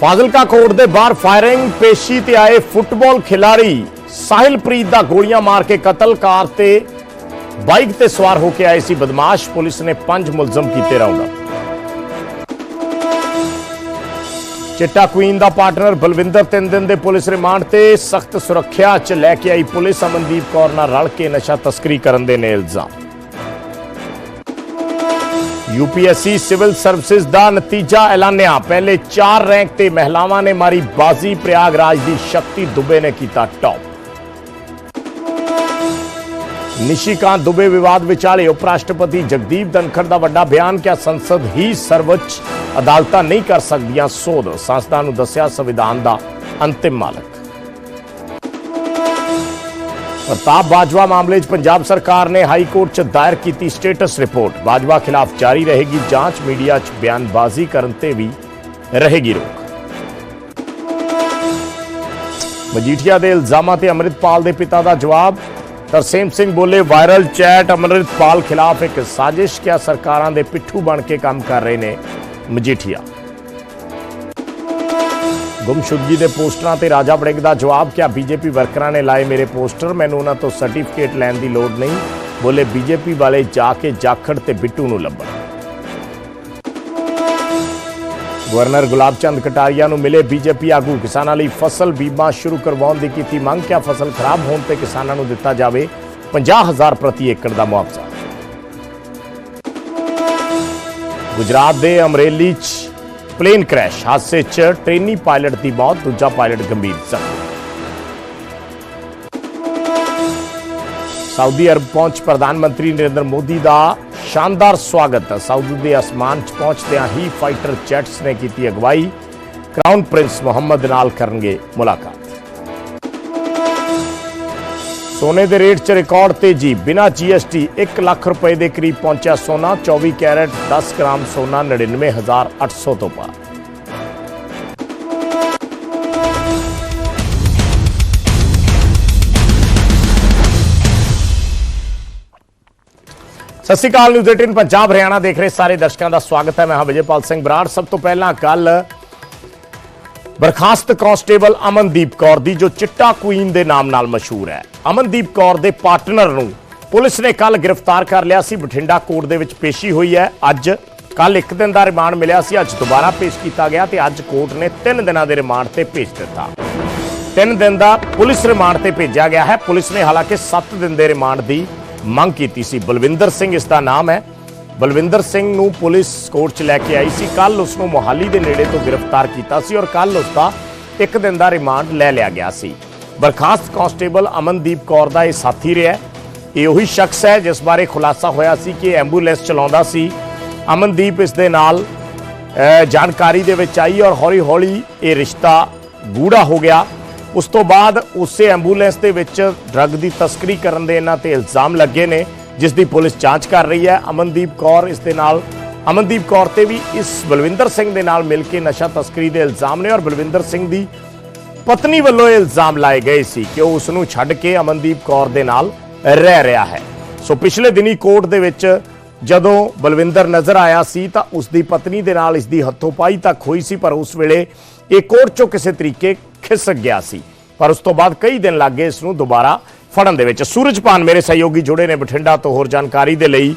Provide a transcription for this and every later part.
Fazilka court ਦੇ ਬਾਹਰ firing, ਪੇਸ਼ੀ ਤੇ ਆਏ ਫੁੱਟਬਾਲ ਖਿਡਾਰੀ। ਸਾਹਿਲਪ੍ਰੀਤ ਦਾ ਗੋਲੀਆਂ ਮਾਰ ਕੇ ਕਤਲ, ਕਾਰ ਤੇ ਬਾਈਕ ਤੇ ਸਵਾਰ ਹੋ ਕੇ ਆਏ ਸੀ ਬਦਮਾਸ਼। ਪੁਲਿਸ ਨੇ ਪੰਜ ਮੁਲਜ਼ਮ ਕੀਤੇ ਰਾਉਂਡ ਚਿੱਟਾ ਕੁਈਨ ਦਾ ਪਾਰਟਨਰ ਬਲਵਿੰਦਰ, ਤਿੰਨ ਦਿਨ ਦੇ ਪੁਲਿਸ ਰਿਮਾਂਡ ਤੇ ਸਖਤ ਸੁਰੱਖਿਆ 'ਚ ਲੈ ਕੇ ਆਈ ਪੁਲਿਸ। ਅਮਨਦੀਪ ਕੌਰ ਨਾਲ ਰਲ ਕੇ ਨਸ਼ਾ ਤਸਕਰੀ ਕਰਨ ਦੇ ਨੇ ਇਲਜ਼ਾਮ। ਯੂਪੀਐਸਸੀ ਸਿਵਲ ਸਰਵਿਸਿਜ਼ ਦਾ ਨਤੀਜਾ ਐਲਾਨਿਆ। ਪਹਿਲੇ 4 ਰੈਂਕ ਤੇ ਮਹਿਲਾਵਾਂ ਨੇ ਮਾਰੀ ਬਾਜ਼ੀ। ਪ੍ਰਯਾਗਰਾਜ ਦੀ ਸ਼ਕਤੀ ਦੁਬੇ ਨੇ ਕੀਤਾ ਟੌਪ। ਨਿਸ਼ੀਕਾਂਤ ਦੁਬੇ ਵਿਵਾਦ ਵਿਚਾਲੇ ਉਪ ਰਾਸ਼ਟਰਪਤੀ ਜਗਦੀਪ ਧਨਖੜ ਦਾ ਵੱਡਾ ਬਿਆਨ ਕਿ ਸੰਸਦ ਹੀ ਸਰਵਉੱਚ ਅਦਾਲਤਾਂ ਨਹੀਂ ਕਰ ਸਕਦੀਆਂ ਸੋਧ। ਸੰਸਦਾਂ ਨੂੰ ਦੱਸਿਆ ਸੰਵਿਧਾਨ ਦਾ ਅੰਤਿਮ ਮਾਲਕ। ਪ੍ਰਤਾਪ ਬਾਜਵਾ ਮਾਮਲੇ 'ਚ ਪੰਜਾਬ ਸਰਕਾਰ ਨੇ ਹਾਈ ਕੋਰਟ 'ਚ ਦਾਇਰ ਕੀਤੀ ਸਟੇਟਸ ਰਿਪੋਰਟ। ਬਾਜਵਾ ਖਿਲਾਫ ਜਾਰੀ ਰਹੇਗੀ ਜਾਂਚ, ਮੀਡੀਆ 'ਚ ਬਿਆਨਬਾਜ਼ੀ ਕਰਨ ਤੇ ਵੀ ਰਹੇਗੀ ਰੋਕ। ਮਜੀਠੀਆ ਦੇ ਇਲਜ਼ਾਮਾਂ ਤੇ ਅੰਮ੍ਰਿਤਪਾਲ ਦੇ ਪਿਤਾ ਦਾ ਜਵਾਬ। ਤਰਸੇਮ ਸਿੰਘ ਬੋਲੇ ਵਾਇਰਲ ਚੈਟ ਅੰਮ੍ਰਿਤਪਾਲ ਖਿਲਾਫ ਇੱਕ ਸਾਜ਼ਿਸ਼, ਕਿਆ ਸਰਕਾਰਾਂ ਦੇ ਪਿੱਠੂ ਬਣ ਕੇ ਕੰਮ ਕਰ ਰਹੇ ਨੇ ਮਜੀਠੀਆ। ਗੁੰਮਸ਼ੁਦਗੀ ਦੇ ਪੋਸਟਰਾਂ ਤੇ ਰਾਜਾ ਬੜਿੰਗ ਦਾ ਜਵਾਬ ਕਿਹਾ ਬੀਜੇਪੀ ਵਰਕਰਾਂ ਨੇ ਲਾਏ ਮੇਰੇ ਪੋਸਟਰ? ਮੈਨੂੰ ਉਹਨਾਂ ਤੋਂ ਸਰਟੀਫਿਕੇਟ ਲੈਣ ਦੀ ਲੋੜ ਨਹੀਂ। ਬੋਲੇ ਬੀਜੇਪੀ ਵਾਲੇ, ਜਾ ਕੇ ਜਾਖੜ ਤੇ ਬਿੱਟੂ ਨੂੰ ਲੱਭਣ। ਗਵਰਨਰ ਗੁਲਾਬ ਚੰਦ ਕਟਾਰੀਆ ਨੂੰ ਮਿਲੇ ਬੀਜੇਪੀ ਆਗੂ। ਕਿਸਾਨਾਂ ਲਈ ਫਸਲ ਬੀਮਾ ਸ਼ੁਰੂ ਕਰਵਾਉਣ ਦੀ ਕੀਤੀ ਮੰਗ। ਕਿਹਾ ਫਸਲ ਖਰਾਬ ਹੋਣ ਤੇ ਕਿਸਾਨਾਂ ਨੂੰ ਦਿੱਤਾ ਜਾਵੇ? 50000 ਪ੍ਰਤੀ ਏਕੜ ਦਾ ਮੁਆਵਜ਼ਾ। ਗੁਜਰਾਤ ਦੇ ਅਮਰੇਲੀ 'ਚ ਪਲੇਨ ਕ੍ਰੈਸ਼, ਹਾਦਸੇ 'ਚ ਟ੍ਰੇਨੀ ਪਾਇਲਟ ਦੀ ਮੌਤ, ਦੂਜਾ ਪਾਇਲਟ ਗੰਭੀਰ ਜ਼ਖਮੀ। ਸਾਊਦੀ ਅਰਬ ਪਹੁੰਚ ਪ੍ਰਧਾਨ ਮੰਤਰੀ ਨਰਿੰਦਰ ਮੋਦੀ ਦਾ ਸ਼ਾਨਦਾਰ ਸਵਾਗਤ। ਸਾਊਦੀ ਦੇ ਅਸਮਾਨ 'ਚ ਪਹੁੰਚਦਿਆਂ ਹੀ ਫਾਈਟਰ ਜੈਟਸ ਨੇ ਕੀਤੀ ਅਗਵਾਈ। ਕਰਾਊਨ ਪ੍ਰਿੰਸ ਮੁਹੰਮਦ ਨਾਲ ਕਰਨਗੇ ਮੁਲਾਕਾਤ। ਸੋਨੇ ਦੇ ਰੇਟ 'ਚ ਰਿਕਾਰਡ ਤੇਜ਼ੀ। ਬਿਨਾਂ ਜੀਐਸਟੀ 1 ਲੱਖ ਰੁਪਏ ਦੇ ਕਰੀਬ ਪਹੁੰਚਿਆ ਸੋਨਾ 24 ਕੈਰਟ 10 ਗ੍ਰਾਮ ਸੋਨਾ 99800 ਤੋਂ ਪਾਰ ਸਤਿ ਸ਼੍ਰੀ ਅਕਾਲ, ਨਿਊਜ਼ 18 ਪੰਜਾਬ, ਹਰਿਆਣਾ ਦੇਖ ਰਹੇ ਸਾਰੇ ਦਰਸ਼ਕਾਂ ਦਾ ਸਵਾਗਤ ਹੈ। ਮੈਂ ਹਾਂ ਵਿਜੇਪਾਲ ਸਿੰਘ ਬਰਾੜ। ਸਭ ਤੋਂ ਪਹਿਲਾਂ ਕੱਲ ਬਰਖਾਸਤ ਕਾਂਸਟੇਬਲ ਅਮਨਦੀਪ ਕੌਰ ਦੀ, ਜੋ ਚਿੱਟਾ ਕੁਈਨ ਦੇ ਨਾਮ ਨਾਲ ਮਸ਼ਹੂਰ ਹੈ। ਅਮਨਦੀਪ ਕੌਰ ਦੇ ਪਾਰਟਨਰ ਨੂੰ ਪੁਲਿਸ ਨੇ ਕੱਲ ਗ੍ਰਿਫਤਾਰ ਕਰ ਲਿਆ ਸੀ। ਬਠਿੰਡਾ ਕੋਰਟ ਦੇ ਵਿੱਚ ਪੇਸ਼ੀ ਹੋਈ ਹੈ। ਅੱਜ ਕੱਲ ਇੱਕ ਦਿਨ ਦਾ ਰਿਮਾਂਡ ਮਿਲਿਆ ਸੀ। ਅੱਜ ਦੁਬਾਰਾ ਪੇਸ਼ ਕੀਤਾ ਗਿਆ ਤੇ ਅੱਜ ਕੋਰਟ ਨੇ 3 ਦਿਨਾਂ ਦੇ ਰਿਮਾਂਡ ਤੇ ਭੇਜ ਦਿੱਤਾ। 3 ਦਿਨ ਦਾ ਪੁਲਿਸ ਰਿਮਾਂਡ ਤੇ ਭੇਜਿਆ ਗਿਆ ਹੈ। ਪੁਲਿਸ ਨੇ ਹਾਲਾਂਕਿ 7 ਦਿਨ ਦੇ ਰਿਮਾਂਡ ਦੀ ਮੰਗ ਕੀਤੀ ਸੀ। ਬਲਵਿੰਦਰ ਸਿੰਘ ਇਸ ਦਾ ਨਾਮ ਹੈ। ਬਲਵਿੰਦਰ ਸਿੰਘ ਨੂੰ ਪੁਲਿਸ ਕੋਰਟ 'ਚ ਲੈ ਕੇ ਆਈ ਸੀ। ਕੱਲ ਉਸ ਨੂੰ ਮੋਹਾਲੀ ਦੇ ਨੇੜੇ ਤੋਂ ਗ੍ਰਿਫਤਾਰ ਕੀਤਾ ਸੀ ਔਰ ਕੱਲ ਉਸ ਦਾ ਇੱਕ ਦਿਨ ਦਾ ਰਿਮਾਂਡ ਲੈ ਲਿਆ ਗਿਆ ਸੀ। ਬਰਖਾਸਤ ਕਾਂਸਟੇਬਲ ਅਮਨਦੀਪ ਕੌਰ ਦਾ ਇਹ ਸਾਥੀ ਰਿਹਾ ਇਹ ਉਹੀ ਸ਼ਖਸ ਹੈ ਜਿਸ ਬਾਰੇ ਖੁਲਾਸਾ ਹੋਇਆ ਸੀ ਕਿ ਐਂਬੂਲੈਂਸ ਚਲਾਉਂਦਾ ਸੀ। ਅਮਨਦੀਪ ਇਸ ਦੇ ਨਾਲ ਜਾਣਕਾਰੀ ਦੇ ਵਿੱਚ ਆਈ ਔਰ ਹੌਲੀ-ਹੌਲੀ ਇਹ ਰਿਸ਼ਤਾ ਗੂੜਾ ਹੋ ਗਿਆ। ਉਸ ਤੋਂ ਬਾਅਦ ਉਸੇ ਐਂਬੂਲੈਂਸ ਦੇ ਵਿੱਚ ਡਰੱਗ ਦੀ ਤਸਕਰੀ ਕਰਨ ਦੇ ਇਹਨਾਂ ਤੇ ਇਲਜ਼ਾਮ ਲੱਗੇ ਨੇ। ਜਿਸ ਦੀ ਪੁਲਿਸ ਜਾਂਚ ਕਰ ਰਹੀ ਹੈ। ਅਮਨਦੀਪ ਕੌਰ ਇਸ ਦੇ ਨਾਲ ਅਮਨਦੀਪ ਕੌਰ ਤੇ ਵੀ ਇਸ ਬਲਵਿੰਦਰ ਸਿੰਘ ਦੇ ਨਾਲ ਮਿਲ ਕੇ ਨਸ਼ਾ ਤਸਕਰੀ ਦੇ ਇਲਜ਼ਾਮ ਨੇ ਔਰ ਬਲਵਿੰਦਰ ਸਿੰਘ ਦੀ ਪਤਨੀ ਵੱਲੋਂ ਇਹ ਇਲਜ਼ਾਮ ਲਾਏ ਗਏ ਸੀ ਕਿ ਉਹ ਉਸ ਨੂੰ ਛੱਡ ਕੇ ਅਮਨਦੀਪ ਕੌਰ ਦੇ ਨਾਲ ਰਹਿ ਰਿਹਾ ਹੈ। ਸੋ ਪਿਛਲੇ ਦਿਨੀ ਕੋਰਟ ਦੇ ਵਿੱਚ ਜਦੋਂ ਬਲਵਿੰਦਰ ਨਜ਼ਰ ਆਇਆ ਸੀ ਤਾਂ ਉਸ ਦੀ ਪਤਨੀ ਦੇ ਨਾਲ ਇਸ ਦੀ ਹੱਥੋਂ-ਪਾਈ ਤੱਕ ਹੋਈ ਸੀ, ਪਰ ਉਸ ਵੇਲੇ ਇਹ ਕੋਰਟ ਚੋਂ ਕਿਸੇ ਤਰੀਕੇ ਖਿਸਕ ਗਿਆ ਸੀ। ਪਰ ਉਸ ਤੋਂ ਬਾਅਦ ਕਈ ਦਿਨ ਲੱਗੇ ਇਸ ਨੂੰ ਦੁਬਾਰਾ ਫੜਨ ਦੇ ਵਿੱਚ। ਸੂਰਜਪਾਨ ਮੇਰੇ ਸਹਿਯੋਗੀ ਜੁੜੇ ਨੇ ਬਠਿੰਡਾ ਤੋਂ, ਹੋਰ ਜਾਣਕਾਰੀ ਦੇ ਲਈ।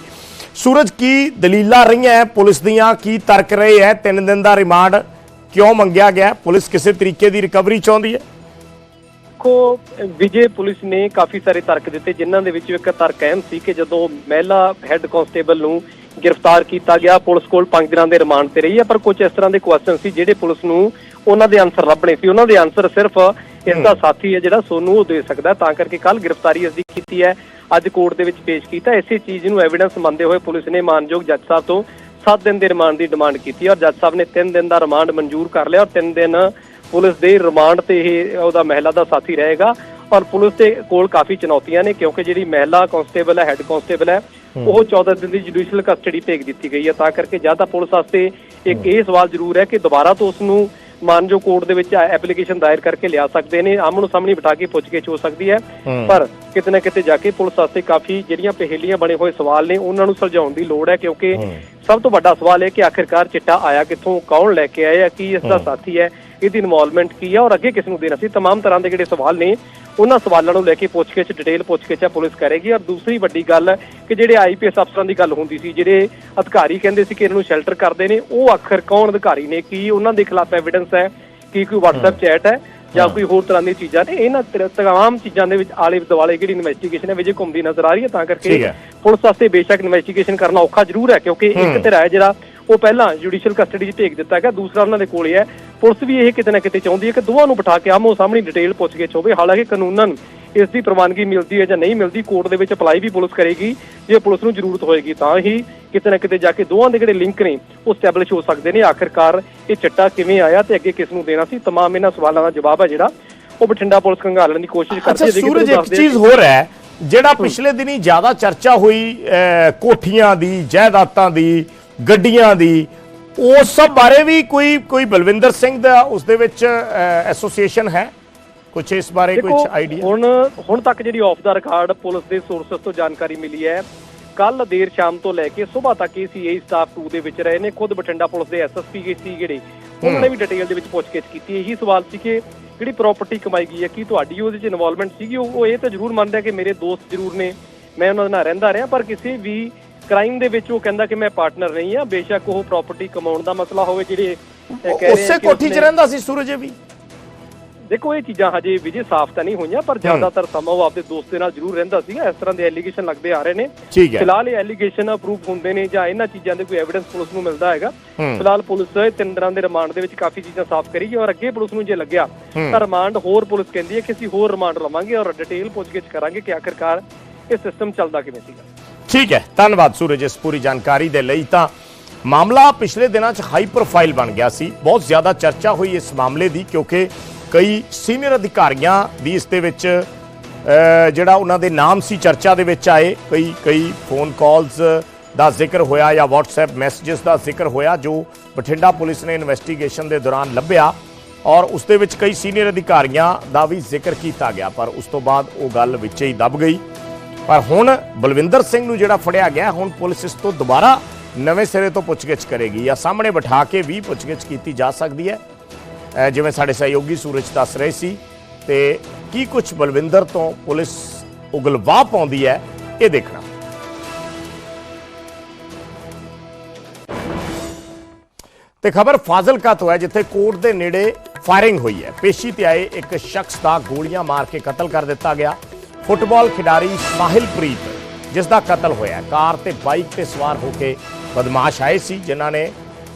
ਸੂਰਜ, ਕੀ ਦਲੀਲਾਂ ਰਹੀਆਂ ਪੁਲਿਸ ਦੀਆਂ? ਕੀ ਤਰਕ ਰਹੇ ਹੈ ਤਿੰਨ ਦਿਨ ਦਾ ਰਿਮਾਂਡ ਕਿਉਂ ਮੰਗਿਆ ਗਿਆ? ਪੁਲਿਸ ਕਿਸੇ ਤਰੀਕੇ ਦੀ ਰਿਕਵਰੀ ਚਾਹੁੰਦੀ ਹੈ ਦੇਖੋ, ਵਿਜੇ ਪੁਲਿਸ ਨੇ ਕਾਫੀ ਸਾਰੇ ਤਰਕ ਦਿੱਤੇ, ਜਿਨ੍ਹਾਂ ਦੇ ਵਿੱਚ ਇੱਕ ਤਰਕ ਅਹਿਮ ਸੀ ਕਿ ਜਦੋਂ ਮਹਿਲਾ ਹੈੱਡ ਕਾਂਸਟੇਬਲ ਨੂੰ ਗ੍ਰਿਫਤਾਰ ਕੀਤਾ ਗਿਆ, ਪੁਲਿਸ ਕੋਲ 5 ਦਿਨਾਂ ਦੇ ਰਿਮਾਂਡ ਤੇ ਰਹੀ ਹੈ ਪਰ ਕੁਝ ਇਸ ਤਰ੍ਹਾਂ ਦੇ ਕੁਐਸਚਨ ਸੀ ਜਿਹੜੇ ਪੁਲਿਸ ਨੂੰ ਉਹਨਾਂ ਦੇ ਆਨਸਰ ਲੱਭਣੇ ਸੀ। ਉਹਨਾਂ ਦੇ ਆਨਸਰ ਸਿਰਫ ਇਸ ਦਾ ਸਾਥੀ ਹੈ ਜਿਹੜਾ ਸੋਨੂੰ ਉਹ ਦੇ ਸਕਦਾ। ਤਾਂ ਕਰਕੇ ਕੱਲ ਗ੍ਰਿਫਤਾਰੀ ਦੀ ਕੀਤੀ ਹੈ। ਅੱਜ ਕੋਰਟ ਦੇ ਵਿੱਚ ਪੇਸ਼ ਕੀਤਾ। ਇਸੇ ਚੀਜ਼ ਨੂੰ ਐਵੀਡੈਂਸ ਮੰਨਦੇ ਹੋਏ ਪੁਲਿਸ ਨੇ ਮਾਨਯੋਗ ਜੱਜ ਸਾਹਿਬ ਤੋਂ 7 ਦਿਨ ਦੇ ਰਿਮਾਂਡ ਦੀ ਡਿਮਾਂਡ ਕੀਤੀ ਔਰ ਜੱਜ ਸਾਹਿਬ ਨੇ 3 ਦਿਨ ਦਾ ਰਿਮਾਂਡ ਮਨਜ਼ੂਰ ਕਰ ਲਿਆ। ਔਰ 3 ਦਿਨ ਪੁਲਿਸ ਦੇ ਰਿਮਾਂਡ ਤੇ ਇਹ ਉਹਦਾ ਮਹਿਲਾ ਦਾ ਸਾਥੀ ਰਹੇਗਾ। ਔਰ ਪੁਲਿਸ ਦੇ ਕੋਲ ਕਾਫੀ ਚੁਣੌਤੀਆਂ ਨੇ ਕਿਉਂਕਿ ਜਿਹੜੀ ਮਹਿਲਾ ਕਾਂਸਟੇਬਲ ਹੈ ਹੈੱਡ ਕਾਂਸਟੇਬਲ ਹੈ ਉਹ 14 ਦਿਨ ਦੀ ਜੁਡੀਸ਼ੀਅਲ ਕਸਟਡੀ ਭੇਜ ਦਿੱਤੀ ਗਈ ਹੈ। ਤਾਂ ਕਰਕੇ ਜ਼ਿਆਦਾ ਪੁਲਿਸ ਵਾਸਤੇ ਇੱਕ ਇਹ ਸਵਾਲ ਜ਼ਰੂਰ ਹੈ ਕਿ ਦੁਬਾਰਾ ਤੋਂ ਉਸ ਨੂੰ ਮਾਨਜੋ ਕੋਰਟ ਦੇ ਵਿੱਚ ਐਪਲੀਕੇਸ਼ਨ ਦਾਇਰ ਕਰਕੇ ਲਿਆ ਸਕਦੇ ਨੇ ਆਮਣੋ ਸਾਹਮਣੇ ਬਿਠਾ ਕੇ ਪੁੱਛਗਿੱਛ ਹੋ ਸਕਦੀ ਹੈ ਹੂੰ। ਪਰ ਕਿਤੇ ਨਾ ਕਿਤੇ ਜਾ ਕੇ ਪੁਲਿਸ ਵਾਸਤੇ ਕਾਫੀ ਜਿਹੜੀਆਂ ਪਹੇਲੀਆਂ ਬਣੇ ਹੋਏ ਸਵਾਲ ਨੇ ਉਹਨਾਂ ਨੂੰ ਸੁਲਝਾਉਣ ਦੀ ਲੋੜ ਹੈ ਕਿਉਂਕਿ ਹੂੰ। ਸਭ ਤੋਂ ਵੱਡਾ ਸਵਾਲ ਹੈ ਕਿ ਆਖਿਰਕਾਰ ਚਿੱਟਾ ਆਇਆ ਕਿੱਥੋਂ ਕੌਣ ਲੈ ਕੇ ਆਇਆ ਕੀ ਇਸ ਦਾ ਸਾਥੀ ਹੈ ਇਹਦੀ ਇਨਵੋਲਵਮੈਂਟ ਕੀ ਹੈ ਔਰ ਅੱਗੇ ਕਿਸ ਨੂੰ ਦੇਣਾ ਸੀ तमाम ਤਰ੍ਹਾਂ ਦੇ ਜਿਹੜੇ ਸਵਾਲ ਨੇ ਉਹਨਾਂ ਸਵਾਲਾਂ ਨੂੰ ਲੈ ਕੇ ਪੁੱਛਗਿੱਛ ਡਿਟੇਲ ਪੁੱਛਗਿੱਛ ਪੁਲਿਸ ਕਰੇਗੀ। ਔਰ ਦੂਸਰੀ ਵੱਡੀ ਗੱਲ ਕਿ ਜਿਹੜੇ ਆਈਪੀਐਸ ਅਫਸਰਾਂ ਦੀ ਗੱਲ ਹੁੰਦੀ ਸੀ ਜਿਹੜੇ ਅਧਿਕਾਰੀ ਕਹਿੰਦੇ ਸੀ ਕਿ ਇਹਨਾਂ ਨੂੰ ਸ਼ੈਲਟਰ ਕਰਦੇ ਨੇ ਉਹ ਆਖਰ ਕੌਣ ਅਧਿਕਾਰੀ ਨੇ? ਕੀ ਉਹਨਾਂ ਦੇ ਖਿਲਾਫ ਐਵੀਡੈਂਸ ਹੈ? ਕੀ ਕੋਈ WhatsApp ਚੈਟ ਹੈ? ਜਾਂ ਕੋਈ ਹੋਰ ਤਰ੍ਹਾਂ ਦੀਆਂ ਚੀਜ਼ਾਂ ਨੇ? ਇਹਨਾਂ ਤਮਾਮ ਚੀਜ਼ਾਂ ਦੇ ਵਿੱਚ ਆਲੇ ਦੁਆਲੇ ਜਿਹੜੀ ਇਨਵੈਸਟੀਗੇਸ਼ਨ ਹੈ ਵਿਜੇ ਘੁੰਮਦੀ ਨਜ਼ਰ ਆ ਰਹੀ ਹੈ। ਤਾਂ ਕਰਕੇ। ਪੁਲਿਸ ਵਾਸਤੇ ਬੇਸ਼ੱਕ ਇਨਵੈਸਟੀਗੇਸ਼ਨ ਕਰਨਾ ਔਖਾ ਜ਼ਰੂਰ ਹੈ ਕਿਉਂਕਿ ਇੱਕ ਧਿਰ ਹੈ ਜਿਹੜਾ ਉਹ ਪਹਿਲਾਂ ਜੁਡੀਸ਼ੀਅਲ ਕਸਟਡੀ 'ਚ ਭੇਜ ਦਿੱਤਾ ਹੈਗਾ ਦੂਸਰਾ ਉਹਨਾਂ ਦੇ ਕੋਲ ਹੈ ਪੁਲਿਸ ਵੀ ਇਹ ਕਿਤੇ ਨਾ ਕਿਤੇ ਚਾਹੁੰਦੀ ਹੈ ਕਿ ਦੋਵਾਂ ਨੂੰ ਬਿਠਾ ਕੇ ਆਮੋ ਸਾਹਮਣੇ ਡਿਟੇਲ ਪੁੱਛਗਿੱਛ ਹੋਵੇ ਹਾਲਾਂਕਿ ਕਾਨੂੰਨਨ ਇਸ ਦੀ ਪ੍ਰਵਾਨਗੀ ਮਿਲਦੀ ਹੈ ਜਾਂ ਨਹੀਂ ਮਿਲਦੀ ਕੋਰਟ ਦੇ ਵਿੱਚ ਅਪਲਾਈ ਵੀ ਪੁਲਿਸ ਕਰੇਗੀ। ਜੇ ਪੁਲਿਸ ਨੂੰ ਜ਼ਰੂਰਤ ਹੋਏਗੀ ਤਾਂ ਹੀ ਕਿਤੇ ਨਾ ਕਿਤੇ ਜਾ ਕੇ ਦੋਵਾਂ ਦੇ ਜਿਹੜੇ ਲਿੰਕ ਨੇ ਉਹ ਸਟੈਬਲਿਸ਼ ਹੋ ਸਕਦੇ ਨੇ। ਆਖਰਕਾਰ ਇਹ ਚਿੱਟਾ ਕਿਵੇਂ ਆਇਆ ਤੇ ਅੱਗੇ ਕਿਸ ਨੂੰ ਦੇਣਾ ਸੀ ਤਮਾਮ ਇਹਨਾਂ ਸਵਾਲਾਂ ਦਾ ਜਵਾਬ ਹੈ ਜਿਹੜਾ ਉਹ ਬਠਿੰਡਾ ਪੁਲਿਸ ਖੰਗਾਲਣ ਦੀ ਕੋਸ਼ਿਸ਼ ਕਰਦੀ ਹੈ ਸੂਰਜ ਇੱਕ ਚੀਜ਼ ਹੋਰ ਹੈ ਜਿਹੜਾ ਪਿਛਲੇ ਦਿਨੀ ਜ਼ਿਆਦਾ ਚਰਚਾ ਹੋਈ ਕੋਠੀਆਂ ਦੀ ਜਾਇਦਾਦਾਂ ਦੀ ਗੱਡੀਆਂ ਦੀ ਉਹ ਸਭ ਬਾਰੇ ਵੀ ਕੋਈ ਕੋਈ ਬਲਵਿੰਦਰ ਸਿੰਘ ਦਾ ਉਸ ਦੇ ਵਿੱਚ ਐਸੋਸੀਏਸ਼ਨ ਹੈ? ਕੁਝ ਇਸ ਬਾਰੇ ਕੁਝ ਆਈਡੀਆ ਹੁਣ ਹੁਣ ਤੱਕ ਜਿਹੜੀ ਆਫ ਦਾ ਰਿਕਾਰਡ ਪੁਲਿਸ ਦੇ ਸੋਰਸਸ ਤੋਂ ਜਾਣਕਾਰੀ ਮਿਲੀ ਹੈ ਕੱਲ ਦੇਰ ਸ਼ਾਮ ਤੋਂ ਲੈ ਕੇ ਸਵੇਰ ਤੱਕ ਇਹ ਸੀਏ ਸਟਾਫ 2 ਦੇ ਵਿੱਚ ਰਹੇ ਨੇ ਖੁਦ ਬਠਿੰਡਾ ਪੁਲਿਸ ਦੇ ਐਸਐਸਪੀ ਸੀ ਜਿਹੜੇ ਉਹਨਾਂ ਨੇ ਵੀ ਡਿਟੇਲ ਦੇ ਵਿੱਚ ਪੁੱਛਗਿੱਛ ਕੀਤੀ ਇਹੀ ਸਵਾਲ ਸੀ ਕਿ ਜਿਹੜੀ ਪ੍ਰਾਪਰਟੀ ਕਮਾਈ ਗਈ ਹੈ ਕੀ ਤੁਹਾਡੀ ਉਹਦੇ ਵਿੱਚ ਇਨਵੋਲਵਮੈਂਟ ਸੀਗੀ? ਉਹ ਉਹ ਇਹ ਤਾਂ ਜ਼ਰੂਰ ਮੰਨਦਾ ਕਿ ਮੇਰੇ ਦੋਸਤ ਜ਼ਰੂਰ ਨੇ ਮੈਂ ਉਹਨਾਂ ਦੇ ਨਾਲ ਰਹਿੰਦਾ ਰਿਹਾ ਪਰ ਕਿਸੇ ਵੀ ਕ੍ਰਾਈਮ ਦੇ ਵਿੱਚ ਉਹ ਕਹਿੰਦਾ ਕਿ ਮੈਂ ਪਾਰਟਨਰ ਨਹੀਂ ਆ ਬੇਸ਼ੱਕ ਉਹ ਪ੍ਰਾਪਰਟੀ ਕਮਾਉਣ ਦਾ ਮਸਲਾ ਹੋਵੇ ਜਿਹੜੇ ਉਸੇ ਕੋਠੀ 'ਚ ਰਹਿੰਦਾ ਸੀ ਸੂਰਜ ਵੀ। ਦੇਖੋ ਇਹ ਚੀਜ਼ਾਂ ਹਜੇ ਵਿਜੇ ਸਾਫ਼ ਤਾਂ ਨਹੀਂ ਹੋਈਆਂ ਪਰ ਜ਼ਿਆਦਾਤਰ ਸਮਾਂ ਉਹ ਆਪਦੇ ਦੋਸਤ ਦੇ ਨਾਲ ਜ਼ਰੂਰ ਰਹਿੰਦਾ ਸੀਗਾ ਇਸ ਤਰ੍ਹਾਂ ਦੇ ਐਲੀਗੇਸ਼ਨ ਲੱਗਦੇ ਆ ਰਹੇ ਨੇ। ਫਿਲਹਾਲ ਇਹ ਐਲੀਗੇਸ਼ਨ ਅਪਰੂਵ ਹੁੰਦੇ ਨੇ ਜਾਂ ਇਹਨਾਂ ਚੀਜ਼ਾਂ ਦੇ ਕੋਈ ਐਵੀਡੈਂਸ ਪੁਲਿਸ ਨੂੰ ਮਿਲਦਾ ਹੈਗਾ। ਫਿਲਹਾਲ ਪੁਲਿਸ ਇਹ ਤਿੰਨ ਦਿਨਾਂ ਦੇ ਰਿਮਾਂਡ ਦੇ ਵਿੱਚ ਕਾਫੀ ਚੀਜ਼ਾਂ ਸਾਫ਼ ਕਰੇਗੀ ਔਰ ਅੱਗੇ ਪੁਲਿਸ ਨੂੰ ਜੇ ਲੱਗਿਆ ਤਾਂ ਰਿਮਾਂਡ ਹੋਰ ਪੁਲਿਸ ਕਹਿੰਦੀ ਹੈ ਕਿ ਅਸੀਂ ਹੋਰ ਰਿਮਾਂਡ ਲਵਾਂਗੇ ਔਰ ਡਿਟੇਲ ਪੁੱਛਗਿੱਛ ਕਰਾਂਗੇ ਕਿ ਆਖਿਰਕਾਰ ਇਹ ਸਿਸਟਮ ਚੱਲਦਾ ਕਿਵੇਂ ਸੀਗਾ। ਠੀਕ ਹੈ, ਧੰਨਵਾਦ ਸੂਰਜ, ਇਸ ਪੂਰੀ ਜਾਣਕਾਰੀ ਦੇ ਲਈ ਤਾਂ ਮਾਮਲਾ ਪਿਛਲੇ ਦਿਨਾਂ 'ਚ ਹਾਈ ਪ੍ਰੋਫਾਈਲ ਬਣ ਗਿਆ ਸੀ। ਬਹੁਤ ਜ਼ਿਆਦਾ ਚਰਚਾ ਹੋਈ ਇਸ ਮਾਮਲੇ ਦੀ ਕਿਉਂਕਿ ਕਈ ਸੀਨੀਅਰ ਅਧਿਕਾਰੀਆਂ ਦੀ ਇਸ ਦੇ ਵਿੱਚ ਜਿਹੜਾ ਉਹਨਾਂ ਦੇ ਨਾਮ ਸੀ ਚਰਚਾ ਦੇ ਵਿੱਚ ਆਏ। ਕਈ ਕਈ ਫੋਨ ਕਾਲਸ ਦਾ ਜ਼ਿਕਰ ਹੋਇਆ ਜਾਂ WhatsApp ਮੈਸੇजेस ਦਾ ਜ਼ਿਕਰ ਹੋਇਆ ਜੋ ਬਠਿੰਡਾ ਪੁਲਿਸ ਨੇ ਇਨਵੈਸਟੀਗੇਸ਼ਨ ਦੇ ਦੌਰਾਨ ਲੱਭਿਆ ਔਰ ਉਸ ਦੇ ਵਿੱਚ ਕਈ ਸੀਨੀਅਰ ਅਧਿਕਾਰੀਆਂ ਦਾ ਵੀ ਜ਼ਿਕਰ ਕੀਤਾ ਗਿਆ, ਪਰ ਉਸ ਤੋਂ ਬਾਅਦ ਉਹ ਗੱਲ ਵਿੱਚ ਹੀ ਦੱਬ ਗਈ। ਪਰ ਹੁਣ ਬਲਵਿੰਦਰ ਸਿੰਘ ਨੂੰ ਜਿਹੜਾ ਫੜਿਆ ਗਿਆ, ਹੁਣ ਪੁਲਿਸ ਇਸ ਤੋਂ ਦੁਬਾਰਾ ਨਵੇਂ ਸਿਰੇ ਤੋਂ ਪੁੱਛਗਿੱਛ ਕਰੇਗੀ ਜਾਂ ਸਾਹਮਣੇ ਬਿਠਾ ਕੇ ਵੀ ਪੁੱਛਗਿੱਛ ਕੀਤੀ ਜਾ ਸਕਦੀ ਹੈ। ਜਿਵੇਂ ਸਾਡੇ ਸਹਿਯੋਗੀ ਸੂਰਜ ਦੱਸ ਰਹੇ ਸੀ ਤੇ ਕੀ ਕੁਝ ਬਲਵਿੰਦਰ ਤੋਂ ਪੁਲਿਸ ਉਗਲਵਾ ਪਾਉਂਦੀ ਹੈ, ਇਹ ਦੇਖਣਾ। ਤੇ ਖਬਰ ਫਾਜ਼ਿਲਕਾ ਤੋਂ ਹੈ, ਜਿੱਥੇ ਕੋਰਟ ਦੇ ਨੇੜੇ ਫਾਇਰਿੰਗ ਹੋਈ ਹੈ। ਪੇਸ਼ੀ ਤੇ ਆਏ ਇੱਕ ਸ਼ਖਸ ਦਾ ਗੋਲੀਆਂ ਮਾਰ ਕੇ ਕਤਲ ਕਰ ਦਿੱਤਾ ਗਿਆ। ਫੁੱਟਬਾਲ ਖਿਡਾਰੀ ਸਾਹਿਲਪ੍ਰੀਤ, ਜਿਸ ਦਾ ਕਤਲ ਹੋਇਆ ਕਾਰ ਤੇ ਬਾਈਕ ਤੇ ਸਵਾਰ ਹੋ ਕੇ ਬਦਮਾਸ਼ ਆਏ ਸੀ, ਜਿਨ੍ਹਾਂ ਨੇ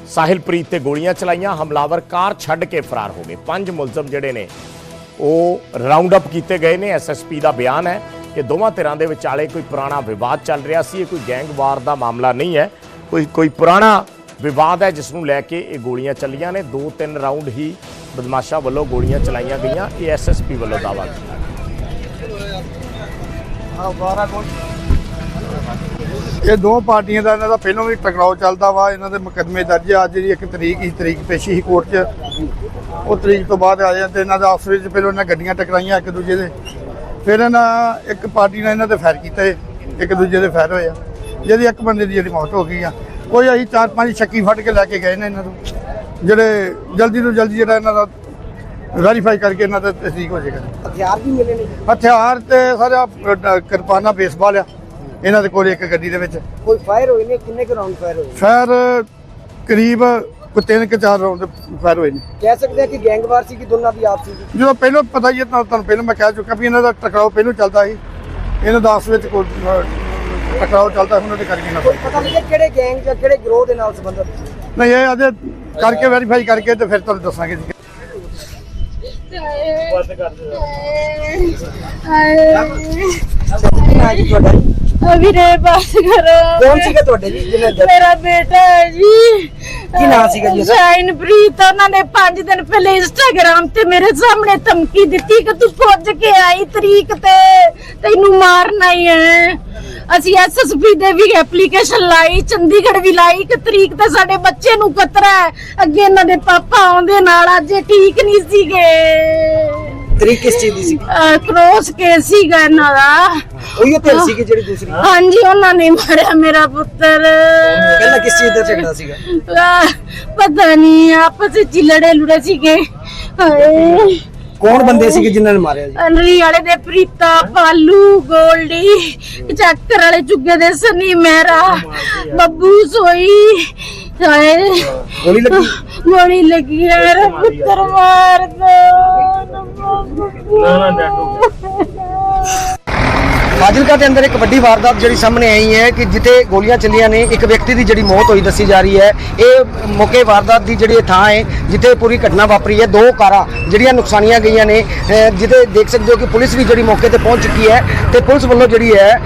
ਸਾਹਿਲਪ੍ਰੀਤ ਤੇ ਗੋਲੀਆਂ ਚਲਾਈਆਂ। ਹਮਲਾਵਰ ਕਾਰ ਛੱਡ ਕੇ ਫਰਾਰ ਹੋ ਗਏ। ਪੰਜ ਮੁਲਜ਼ਮ ਜਿਹੜੇ ਨੇ, ਉਹ ਰਾਉਂਡ ਅਪ ਕੀਤੇ ਗਏ ਨੇ। ਐਸਐਸਪੀ ਦਾ ਬਿਆਨ ਹੈ ਕਿ ਦੋਵਾਂ ਧਿਰਾਂ ਦੇ ਵਿਚਾਲੇ ਕੋਈ ਪੁਰਾਣਾ ਵਿਵਾਦ ਚੱਲ ਰਿਹਾ ਸੀ। ਇਹ ਕੋਈ ਗੈਂਗਵਾਰ ਦਾ ਮਾਮਲਾ ਨਹੀਂ ਹੈ। ਕੋਈ ਕੋਈ ਪੁਰਾਣਾ ਵਿਵਾਦ ਹੈ, ਜਿਸ ਨੂੰ ਲੈ ਕੇ ਇਹ ਗੋਲੀਆਂ ਚੱਲੀਆਂ ਨੇ। ਦੋ, ਤਿੰਨ ਰਾਉਂਡ ਹੀ ਬਦਮਾਸ਼ਾਂ ਵੱਲੋਂ ਗੋਲੀਆਂ ਚਲਾਈਆਂ ਗਈਆਂ। ਇਹ ਐਸਐਸਪੀ ਵੱਲੋਂ ਦਾਅਵਾ ਕੀਤਾ ਇਹ ਦੋ ਪਾਰਟੀਆਂ ਦਾ ਇਹਨਾਂ ਦਾ ਪਹਿਲਾਂ ਵੀ ਟਕਰਾਓ ਚੱਲਦਾ ਵਾ, ਇਹਨਾਂ ਦੇ ਮੁਕੱਦਮੇ ਦਰਜ ਆ। ਜਿਹੜੀ ਇੱਕ ਤਰੀਕ ਹੀ, ਤਰੀਕ ਪੇਸ਼ੀ ਸੀ ਕੋਰਟ 'ਚ। ਉਹ ਤਰੀਕ ਤੋਂ ਬਾਅਦ ਆ ਜਾਂਦੇ, ਇਹਨਾਂ ਦਾ ਆਪਸ ਵਿੱਚ ਪਹਿਲਾਂ ਇਹਨਾਂ ਗੱਡੀਆਂ ਟਕਰਾਈਆਂ ਇੱਕ ਦੂਜੇ ਦੇ। ਫਿਰ ਇਹਨਾਂ ਇੱਕ ਪਾਰਟੀ ਨੇ ਇਹਨਾਂ ਤੇ ਫਾਇਰ ਕੀਤੇ, ਇੱਕ ਦੂਜੇ ਦੇ ਫਾਇਰ ਹੋਇਆ ਜਿਹਦੀ ਇੱਕ ਬੰਦੇ ਦੀ ਜਿਹੜੀ ਮੌਤ ਹੋ ਗਈ ਆ। ਕੋਈ ਅਸੀਂ ਚਾਰ ਪੰਜ ਸ਼ੱਕੀ ਫੜ ਕੇ ਲੈ ਕੇ ਗਏ ਨੇ ਇਹਨਾਂ ਨੂੰ। ਜਿਹੜੇ ਜਲਦੀ ਤੋਂ ਜਲਦੀ ਜਿਹੜਾ ਇਹਨਾਂ ਦਾ ਵੈਰੀਫਾਈ ਕਰਕੇ ਇਹਨਾਂ ਦਾ ਤਸਦੀਕ ਹੋ ਜਾਏਗਾ। ਹਥਿਆਰ ਵੀ ਮਿਲੇ ਨੇ? ਹਥਿਆਰ ਤੇ ਸਾਰਾ ਕਿਰਪਾਨਾਂ ਬੇਸਬਾਲ ਆ। ਇਹਨਾਂ ਦੇ ਕੋਲ ਇੱਕ ਗੱਡੀ ਦੇ ਵਿੱਚ। ਕੋਈ ਫਾਇਰ ਹੋਏ ਨੇ? ਕਿੰਨੇ ਕੁ ਰਾਉਂਡ ਫਾਇਰ ਹੋਏ ਫਾਇਰ ਕਰੀਬ ਕੋਈ ਤਿੰਨ ਕਿ ਚਾਰ ਰਾਉਂਡ ਫਾਇਰ ਹੋਏ ਨੇ। ਕਹਿ ਸਕਦੇ ਆ ਕਿ ਗੈਂਗਵਾਰ ਸੀ ਕਿ ਦੋਨਾਂ ਦੀ ਆਪਸੀ ਸੀ? ਜਦੋਂ ਪਹਿਲਾਂ ਪਤਾ ਹੀ ਤੁਹਾਨੂੰ ਪਹਿਲਾਂ ਮੈਂ ਕਹਿ ਚੁੱਕਾ ਵੀ ਇਹਨਾਂ ਦਾ ਟਕਰਾਓ ਪਹਿਲਾਂ ਚੱਲਦਾ ਸੀ। ਇਹਨਾਂ ਦਾ ਆਪਸ ਵਿੱਚ ਕੋਈ ਟਕਰਾਓ ਚੱਲਦਾ ਉਹਨਾਂ ਦੇ ਕਰਕੇ ਨਾ ਪਤਾ ਨਹੀਂ ਕਿਹੜੇ ਗੈਂਗ ਜਾਂ ਕਿਹੜੇ ਗਰੋਹ ਦੇ ਨਾਲ ਸੰਬੰਧਿਤ ਨਹੀਂ ਇਹ ਅਜੇ ਕਰਕੇ ਵੈਰੀਫਾਈ ਕਰਕੇ ਤੇ ਫਿਰ ਤੁਹਾਨੂੰ ਦੱਸਾਂਗੇ ਜੀ ਕੀ ਨਾਂ ਜੀ ਤੁਹਾਡਾ ਜੀ? ਵੀਰੇ ਕਰੋ। ਕੌਣ ਸੀਗਾ ਤੁਹਾਡੇ ਜੀ ਜਿਹਨੇ death- ਮੇਰਾ ਬੇਟਾ ਹੈ ਜੀ। ਕੀ ਨਾਂ ਸੀਗਾ ਜੀ ਉਹਦਾ? ਸ਼ਾਇਨਪ੍ਰੀਤ ਉਹਨਾਂ ਨੇ 5 ਦਿਨ ਪਹਿਲੇ ਇੰਸਟਾਗ੍ਰਾਮ ਤੇ ਮੇਰੇ ਸਾਹਮਣੇ ਧਮਕੀ ਦਿੱਤੀ ਕਿ ਤੂੰ ਪੁੱਜ ਕੇ ਆਈ ਤਰੀਕ ਤੇ। ਤੈਨੂੰ ਮਾਰਨਾ ਹੀ ਹੈ। ਅਸੀਂ ਐਸਐਸਪੀ ਦੇ ਵੀ ਐਪਲੀਕੇਸ਼ਨ ਲਾਈ ਚੰਡੀਗੜ੍ਹ ਵੀ ਲਾਈ ਕਿ ਤਰੀਕ ਤੇ ਸਾਡੇ ਬੱਚੇ ਨੂੰ ਖਤਰਾ ਹੈ। ਅੱਗੇ ਇਹਨਾਂ ਦੇ ਪਾਪਾ ਆਉਂਦੇ ਨਾਲ ਅੱਜ ਇਹ ਠੀਕ ਨਹੀਂ ਸੀਗੇ। ਤਰੀਕ ਕਿਸ ਚੀਜ਼ ਦੀ ਸੀ? ਕ੍ਰੋਸ ਕੇਸ ਸੀਗਾ ਇਹਨਾਂ ਦਾ। ਉਹੀ ਧਿਰ ਸੀ ਕਿ ਜਿਹੜੀ ਦੂਸਰੀ? ਹਾਂਜੀ ਉਹਨਾਂ ਨੇ ਮਾਰਿਆ ਮੇਰਾ ਪੁੱਤਰ। ਪਹਿਲਾਂ ਕਿਸ ਚੀਜ਼ ਦਾ ਝਗੜਾ ਸੀਗਾ? ਆਹ, ਪਤਾ ਨਹੀਂ ਆਪਸ ਵਿੱਚ ਹੀ ਲੜੇ ਲੁੜੇ ਸੀਗੇ। ਹਾਏ। ਕੌਣ ਬੰਦੇ ਸੀਗੇ ਜਿਨ੍ਹਾਂ ਨੇ ਮਾਰਿਆ ਜੀ? ਅਨਰੀ ਵਾਲੇ ਦੇ ਪ੍ਰੀਤਾ ਪਾਲੂ ਗੋਲਡੀ ਚੱਕਰ ਵਾਲੇ ਚੁੱਗੇ ਦੇ ਸਨੀ ਮਹਿਰਾ ਬੱਬੂ ਸੋਈ। ਹਾਏ। ਗੋਲੀ ਲੱਗੀ। ਗੋਲੀ ਲੱਗੀ ਹੈ ਮੇਰਾ ਪੁੱਤਰ ਮਾਰ ਦੋ। ਫਾਜ਼ਿਲਕਾ ਦੇ ਅੰਦਰ ਇੱਕ ਵੱਡੀ ਵਾਰਦਾਤ ਜਿਹੜੀ ਸਾਹਮਣੇ ਆਈ ਹੈ ਕਿ ਜਿੱਥੇ ਗੋਲੀਆਂ ਚੱਲੀਆਂ ਨੇ, ਇੱਕ ਵਿਅਕਤੀ ਦੀ ਜਿਹੜੀ ਮੌਤ ਹੋਈ ਦੱਸੀ ਜਾ ਰਹੀ ਹੈ। ਇਹ ਮੌਕੇ ਵਾਰਦਾਤ ਦੀ ਜਿਹੜੀ ਇਹ ਥਾਂ ਹੈ, ਜਿੱਥੇ ਪੂਰੀ ਘਟਨਾ ਵਾਪਰੀ ਹੈ। ਦੋ ਕਾਰਾਂ ਜਿਹੜੀਆਂ ਨੁਕਸਾਨੀਆਂ ਗਈਆਂ ਨੇ ਜਿੱਥੇ ਦੇਖ ਸਕਦੇ ਹੋ ਕਿ ਪੁਲਿਸ ਵੀ ਜਿਹੜੀ ਮੌਕੇ ਤੇ ਪਹੁੰਚ ਚੁੱਕੀ ਹੈ ਤੇ ਪੁਲਿਸ ਵੱਲੋਂ ਜਿਹੜੀ ਹੈ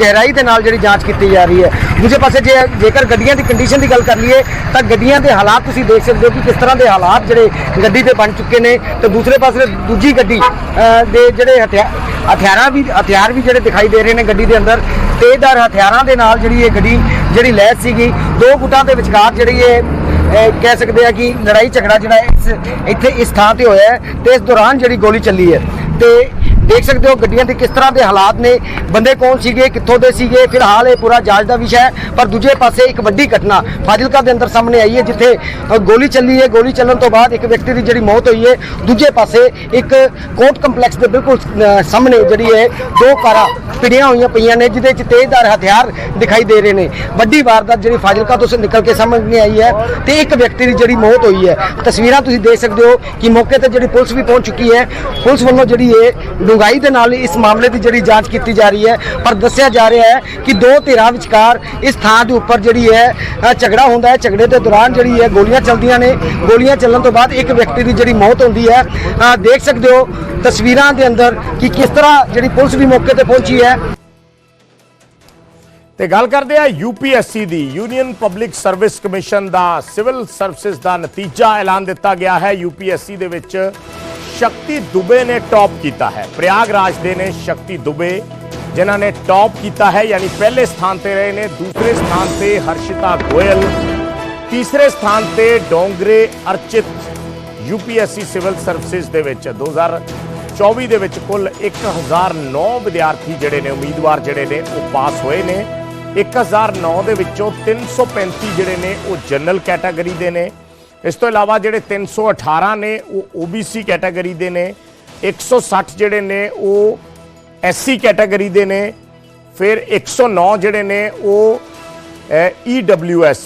ਗਹਿਰਾਈ ਦੇ ਨਾਲ ਜਿਹੜੀ ਜਾਂਚ ਕੀਤੀ ਜਾ ਰਹੀ ਹੈ। ਦੂਜੇ ਪਾਸੇ ਜੇ ਜੇਕਰ ਗੱਡੀਆਂ ਦੀ ਕੰਡੀਸ਼ਨ ਦੀ ਗੱਲ ਕਰ ਲਈਏ, ਤਾਂ ਗੱਡੀਆਂ ਦੇ ਹਾਲਾਤ ਤੁਸੀਂ ਦੇਖ ਸਕਦੇ ਹੋ ਕਿ ਕਿਸ ਤਰ੍ਹਾਂ ਦੇ ਹਾਲਾਤ ਜਿਹੜੇ ਗੱਡੀ 'ਤੇ ਬਣ ਚੁੱਕੇ ਨੇ। ਤੇ ਦੂਸਰੇ ਪਾਸੇ ਦੂਜੀ ਗੱਡੀ ਦੇ ਜਿਹੜੇ ਹਥਿਆਰ ਹਥਿਆਰਾਂ ਵੀ, ਹਥਿਆਰ ਵੀ ਜਿਹੜੇ ਦਿਖਾਈ ਦੇ ਰਹੇ ਨੇ ਗੱਡੀ ਦੇ ਅੰਦਰ ਤੇਜ਼ਦਾਰ ਹਥਿਆਰਾਂ ਦੇ ਨਾਲ ਜਿਹੜੀ ਇਹ ਗੱਡੀ, ਜਿਹੜੀ ਲੈਸ ਸੀਗੀ, ਦੋ ਗੁੱਟਾਂ ਦੇ ਵਿਚਕਾਰ ਜਿਹੜੀ ਇਹ ਕਹਿ ਸਕਦੇ ਆ ਕਿ ਲੜਾਈ ਝਗੜਾ ਜਿਹੜਾ ਇਸ, ਇੱਥੇ ਇਸ ਥਾਂ ਤੇ ਹੋਇਆ ਹੈ ਤੇ ਇਸ ਦੌਰਾਨ ਜਿਹੜੀ ਗੋਲੀ ਚੱਲੀ ਹੈ ਤੇ ਦੇਖ ਸਕਦੇ ਹੋ ਗੱਡੀਆਂ ਦੇ ਕਿਸ ਤਰ੍ਹਾਂ ਦੇ ਹਾਲਾਤ ਨੇ, ਬੰਦੇ ਕੌਣ ਸੀਗੇ, ਕਿੱਥੋਂ ਦੇ ਸੀਗੇ, ਫਿਲਹਾਲ ਇਹ ਪੂਰਾ ਜਾਂਚ ਦਾ ਵਿਸ਼ਾ ਹੈ, ਪਰ ਦੂਜੇ ਪਾਸੇ ਇੱਕ ਵੱਡੀ ਘਟਨਾ ਫਾਜ਼ਿਲਕਾ ਦੇ ਅੰਦਰ ਸਾਹਮਣੇ ਆਈ ਹੈ, ਜਿੱਥੇ ਗੋਲੀ ਚੱਲੀ ਹੈ, ਗੋਲੀ ਚੱਲਣ ਤੋਂ ਬਾਅਦ ਇੱਕ ਵਿਅਕਤੀ ਦੀ ਜਿਹੜੀ ਮੌਤ ਹੋਈ ਹੈ, ਦੂਜੇ ਪਾਸੇ ਇੱਕ ਕੋਰਟ ਕੰਪਲੈਕਸ ਦੇ ਬਿਲਕੁਲ ਸਾਹਮਣੇ ਜਿਹੜੀ ਹੈ, ਦੋ ਕਾਰਾਂ ਪਿੜੀਆਂ ਹੋਈਆਂ ਪਈਆਂ ਨੇ, ਜਿਹਦੇ 'ਚ ਤੇਜ਼ਧਾਰ ਹਥਿਆਰ ਦਿਖਾਈ ਦੇ ਰਹੇ ਨੇ। ਵੱਡੀ ਵਾਰਦਾਤ ਜਿਹੜੀ ਫਾਜ਼ਿਲਕਾ ਤੋਂ ਨਿਕਲ ਕੇ ਸਾਹਮਣੇ ਆਈ ਹੈ ਤੇ ਇੱਕ ਵਿਅਕਤੀ ਦੀ ਜਿਹੜੀ ਮੌਤ ਹੋਈ ਹੈ। ਤਸਵੀਰਾਂ ਤੁਸੀਂ ਦੇਖ ਸਕਦੇ ਹੋ ਕਿ ਮੌਕੇ ਤੇ ਜਿਹੜੀ ਪੁਲਿਸ ਵੀ ਪਹੁੰਚ ਚੁੱਕੀ ਹੈ। ਪੁਲਿਸ ਵੱਲੋਂ ਜਿਹੜੀ ਇਹ ਡੂੰਘਾਈ ਦੇ ਨਾਲ ਇਸ ਮਾਮਲੇ ਦੀ ਜਿਹੜੀ ਜਾਂਚ ਕੀਤੀ ਜਾ ਰਹੀ ਹੈ, ਪਰ ਦੱਸਿਆ ਜਾ ਰਿਹਾ ਹੈ ਕਿ ਦੋ ਧਿਰਾਂ ਵਿਚਕਾਰ ਇਸ ਥਾਂ ਦੇ ਉੱਪਰ ਜਿਹੜੀ ਹੈ ਝਗੜਾ ਹੁੰਦਾ ਹੈ। ਝਗੜੇ ਦੇ ਦੌਰਾਨ ਜਿਹੜੀ ਹੈ, ਗੋਲੀਆਂ ਚੱਲਦੀਆਂ ਨੇ। ਗੋਲੀਆਂ ਚੱਲਣ ਤੋਂ ਬਾਅਦ ਇੱਕ ਵਿਅਕਤੀ ਦੀ ਜਿਹੜੀ ਮੌਤ ਹੁੰਦੀ ਹੈ ਦੇਖ ਸਕਦੇ ਹੋ ਤਸਵੀਰਾਂ ਦੇ ਅੰਦਰ ਕਿ ਕਿਸ ਤਰ੍ਹਾਂ ਜਿਹੜੀ ਪੁਲਿਸ ਵੀ ਮੌਕੇ ਤੇ ਪਹੁੰਚੀ ਹੈ। ਤੇ ਗੱਲ ਕਰਦੇ ਆ ਯੂਪੀਐਸਸੀ ਦੀ। ਯੂਨੀਅਨ ਪਬਲਿਕ ਸਰਵਿਸ ਕਮਿਸ਼ਨ ਦਾ ਸਿਵਲ ਸਰਵਿਸਿਜ਼ ਦਾ ਨਤੀਜਾ ਐਲਾਨ ਦਿੱਤਾ ਗਿਆ ਹੈ। ਯੂਪੀਐਸਸੀ ਦੇ ਵਿੱਚ ਸ਼ਕਤੀ ਦੁਬੇ ਨੇ ਟੌਪ ਕੀਤਾ ਹੈ। ਪ੍ਰਯਾਗਰਾਜ ਦੇ ਨੇ ਸ਼ਕਤੀ ਦੁਬੇ, ਜਿਨ੍ਹਾਂ ਨੇ ਟੌਪ ਕੀਤਾ ਹੈ, ਯਾਨੀ ਪਹਿਲੇ ਸਥਾਨ ਤੇ ਰਹੇ ਨੇ, ਦੂਸਰੇ ਸਥਾਨ ਤੇ ਹਰਸ਼ਿਤਾ ਗੋਇਲ, ਤੀਸਰੇ ਸਥਾਨ ਤੇ Dongre Archit UPSC civil services ਦੇ ਵਿੱਚ 2024 ਦੇ ਵਿੱਚ ਕੁੱਲ 1009 ਵਿਦਿਆਰਥੀ ਜਿਹੜੇ ਨੇ, ਉਮੀਦਵਾਰ ਜਿਹੜੇ ਨੇ, ਉਹ ਪਾਸ ਹੋਏ ਨੇ। 1009 ਦੇ ਵਿੱਚੋਂ 335 ਜਿਹੜੇ ਨੇ, ਉਹ ਜਨਰਲ ਕੈਟਾਗਰੀ ਦੇ ਨੇ। ਇਸ ਤੋਂ ਇਲਾਵਾ ਜਿਹੜੇ 318 ਨੇ, ਉਹ OBC ਕੈਟਾਗਰੀ ਦੇ ਨੇ 160 ਜਿਹੜੇ ਨੇ, ਉਹ ਐਸਸੀ ਕੈਟਾਗਰੀ ਦੇ ਨੇ, ਫਿਰ 109 ਜਿਹੜੇ ਨੇ, ਉਹ EWS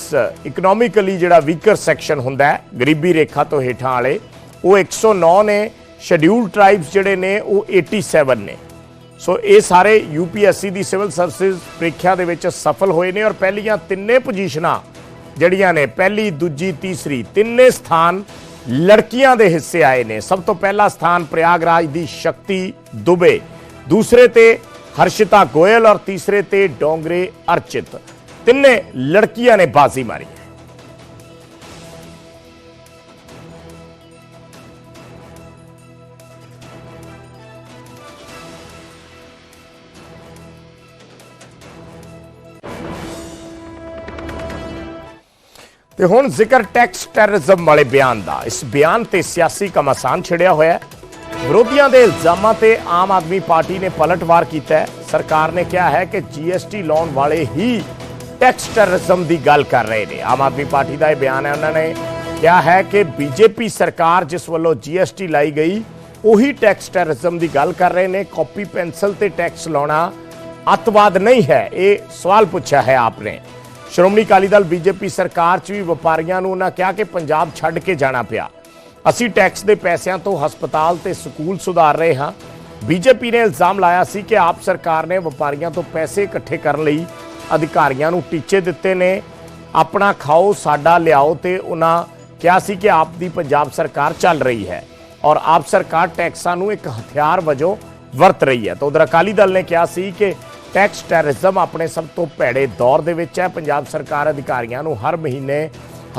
ਇਕਨੋਮਿਕਲੀ ਜਿਹੜਾ ਵੀਕਰ ਸੈਕਸ਼ਨ ਹੁੰਦਾ ਹੈ, ਗਰੀਬੀ ਰੇਖਾ ਤੋਂ ਹੇਠਾਂ ਵਾਲੇ, ਉਹ 109 ਨੇ ਸ਼ੈਡਿਊਲਡ ਟ੍ਰਾਈਬਸ ਜਿਹੜੇ ਨੇ, ਉਹ 87 ਨੇ। ਸੋ ਇਹ ਸਾਰੇ ਯੂਪੀਐਸਸੀ ਦੀ ਸਿਵਲ ਸਰਵਿਸਿਜ਼ ਪ੍ਰੀਖਿਆ ਦੇ ਵਿੱਚ ਸਫਲ ਹੋਏ ਨੇ ਔਰ ਪਹਿਲੀਆਂ ਤਿੰਨੇ ਪੋਜੀਸ਼ਨਾਂ ਜਿਹੜੀਆਂ ਨੇ ਪਹਿਲੀ, ਦੂਜੀ, ਤੀਸਰੀ ਤਿੰਨੇ ਸਥਾਨ ਲੜਕੀਆਂ ਦੇ ਹਿੱਸੇ ਆਏ ਨੇ। ਸਭ ਤੋਂ ਪਹਿਲਾ ਸਥਾਨ ਪ੍ਰਯਾਗਰਾਜ ਦੀ ਸ਼ਕਤੀ ਦੁਬੇ। ਦੂਸਰੇ ਤੇ ਹਰਸ਼ਿਤਾ ਗੋਇਲ ਔਰ ਤੀਸਰੇ ਤੇ ਡੋਂਗਰੇ ਅਰਚਿਤ। ਤਿੰਨੇ ਲੜਕੀਆਂ ਨੇ ਬਾਜ਼ੀ ਮਾਰੀ। ਤੇ ਹੁਣ ਜ਼ਿਕਰ ਟੈਕਸ ਟੈਰਰਿਜ਼ਮ ਵਾਲੇ ਬਿਆਨ ਦਾ। ਇਸ ਬਿਆਨ ਤੇ ਸਿਆਸੀ ਕਮਾਸਾਨ ਛਿੜਿਆ ਹੋਇਆ ਹੈ। ਵਿਰੋਧੀਆਂ ਦੇ ਇਲਜ਼ਾਮਾਂ ਤੇ ਆਮ ਆਦਮੀ ਪਾਰਟੀ ਨੇ ਪਲਟਵਾਰ ਕੀਤਾ ਹੈ। ਸਰਕਾਰ ਨੇ ਕਿਹਾ ਹੈ ਕਿ ਜੀਐਸਟੀ ਲਾਉਣ ਵਾਲੇ ਹੀ ਟੈਕਸ ਟੈਰਰਿਜ਼ਮ ਦੀ ਗੱਲ ਕਰ ਰਹੇ ਨੇ। ਆਮ ਆਦਮੀ ਪਾਰਟੀ ਦਾ ਇਹ ਬਿਆਨ ਹੈ। ਉਹਨਾਂ ਨੇ ਕਿਹਾ ਹੈ ਕਿ ਬੀਜੇਪੀ ਸਰਕਾਰ ਜਿਸ ਵੱਲੋਂ ਜੀਐਸਟੀ ਲਾਈ ਗਈ, ਉਹੀ ਟੈਕਸ ਟੈਰਰਿਜ਼ਮ ਦੀ ਗੱਲ ਕਰ ਰਹੇ ਨੇ। ਕਾਪੀ ਪੈਨਸਲ ਤੇ ਟੈਕਸ ਲਾਉਣਾ ਅੱਤਵਾਦ ਨਹੀਂ ਹੈ। ਇਹ ਸਵਾਲ ਪੁੱਛਿਆ ਹੈ ਆਪਨੇ। ਸ਼੍ਰੋਮਣੀ ਅਕਾਲੀ ਦਲ ਬੀਜੇਪੀ ਸਰਕਾਰ 'ਚ ਵੀ ਵਪਾਰੀਆਂ ਨੂੰ ਉਹਨਾਂ ਕਿਹਾ ਕਿ ਪੰਜਾਬ ਛੱਡ ਕੇ ਜਾਣਾ ਪਿਆ। ਅਸੀਂ ਟੈਕਸ ਦੇ ਪੈਸਿਆਂ ਤੋਂ ਹਸਪਤਾਲ ਤੇ ਸਕੂਲ ਸੁਧਾਰ ਰਹੇ ਹਾਂ। ਬੀਜੇਪੀ ਨੇ ਇਲਜ਼ਾਮ ਲਾਇਆ ਸੀ ਕਿ ਆਪ ਸਰਕਾਰ ਨੇ ਵਪਾਰੀਆਂ ਤੋਂ ਪੈਸੇ ਇਕੱਠੇ ਕਰਨ ਲਈ ਅਧਿਕਾਰੀਆਂ ਨੂੰ ਟੀਚੇ ਦਿੱਤੇ ਨੇ। ਆਪਣਾ ਖਾਓ, ਸਾਡਾ ਲਿਆਓ ਤੇ ਉਹਨਾਂ ਕਿਹਾ ਸੀ ਕਿ ਆਪ ਦੀ ਪੰਜਾਬ ਸਰਕਾਰ ਚੱਲ ਰਹੀ ਹੈ ਔਰ ਆਪ ਸਰਕਾਰ ਟੈਕਸਾਂ ਨੂੰ ਇੱਕ ਹਥਿਆਰ ਵਜੋਂ ਵਰਤ ਰਹੀ ਹੈ। ਤਾਂ ਉਧਰ ਅਕਾਲੀ ਦਲ ਨੇ ਕਿਹਾ ਸੀ ਕਿ ਟੈਕਸ ਟੈਰਰਿਜ਼ਮ ਆਪਣੇ ਸਭ ਤੋਂ ਭੈੜੇ ਦੌਰ ਦੇ ਵਿੱਚ ਹੈ। ਪੰਜਾਬ ਸਰਕਾਰ ਅਧਿਕਾਰੀਆਂ ਨੂੰ ਹਰ ਮਹੀਨੇ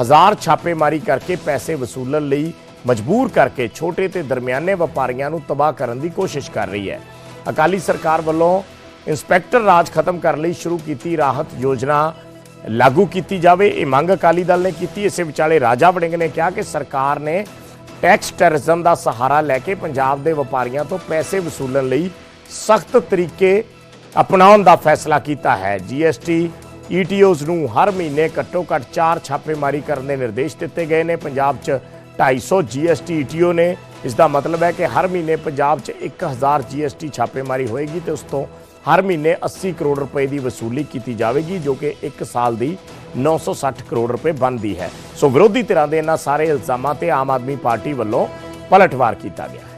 ਹਜ਼ਾਰ ਛਾਪੇਮਾਰੀ ਕਰਕੇ ਪੈਸੇ ਵਸੂਲਣ ਲਈ ਮਜਬੂਰ ਕਰਕੇ ਛੋਟੇ ਤੇ ਦਰਮਿਆਨੇ ਵਪਾਰੀਆਂ ਨੂੰ ਤਬਾਹ ਕਰਨ ਦੀ ਕੋਸ਼ਿਸ਼ ਕਰ ਰਹੀ ਹੈ। ਅਕਾਲੀ ਸਰਕਾਰ ਵੱਲੋਂ ਇੰਸਪੈਕਟਰ ਰਾਜ ਖਤਮ ਕਰਨ ਲਈ ਸ਼ੁਰੂ ਕੀਤੀ ਰਾਹਤ ਯੋਜਨਾ ਲਾਗੂ ਕੀਤੀ ਜਾਵੇ। ਇਹ ਮੰਗ ਅਕਾਲੀ ਦਲ ਨੇ ਕੀਤੀ। ਇਸੇ ਵਿਚਾਲੇ ਰਾਜਾ ਵੜਿੰਗ ਨੇ ਕਿਹਾ ਕਿ ਸਰਕਾਰ ਨੇ ਟੈਕਸ ਟੈਰਰਿਜ਼ਮ ਦਾ ਸਹਾਰਾ ਲੈ ਕੇ ਪੰਜਾਬ ਦੇ ਵਪਾਰੀਆਂ ਤੋਂ ਪੈਸੇ ਵਸੂਲਣ ਲਈ ਸਖਤ ਤਰੀਕੇ ਅਪਣਾਉਣ ਦਾ ਫੈਸਲਾ ਕੀਤਾ ਹੈ। ਜੀਐਸਟੀ ਈਟੀਓਜ਼ ਨੂੰ ਹਰ ਮਹੀਨੇ ਘੱਟੋ ਘੱਟ 4 ਛਾਪੇਮਾਰੀ ਕਰਨ ਦੇ ਨਿਰਦੇਸ਼ ਦਿੱਤੇ ਗਏ ਨੇ। ਪੰਜਾਬ 'ਚ 250 ਜੀਐਸਟੀ ਈਟੀਓ ਨੇ। ਇਸ ਦਾ ਮਤਲਬ ਹੈ ਕਿ ਹਰ ਮਹੀਨੇ ਪੰਜਾਬ 'ਚ 1000 ਜੀਐਸਟੀ ਛਾਪੇਮਾਰੀ ਹੋਏਗੀ ਤੇ ਉਸ ਤੋਂ ਹਰ ਮਹੀਨੇ 80 ਕਰੋੜ ਰੁਪਏ ਦੀ ਵਸੂਲੀ ਕੀਤੀ ਜਾਵੇਗੀ, ਜੋ ਕਿ 1 ਸਾਲ ਦੀ 960 ਕਰੋੜ ਰੁਪਏ ਬਣਦੀ ਹੈ। ਸੋ ਵਿਰੋਧੀ ਧਿਰਾਂ ਦੇ ਇਹਨਾਂ ਸਾਰੇ ਇਲਜ਼ਾਮਾਂ ਤੇ ਆਮ ਆਦਮੀ ਪਾਰਟੀ ਵੱਲੋਂ ਪਲਟਵਾਰ ਕੀਤਾ ਗਿਆ ਹੈ।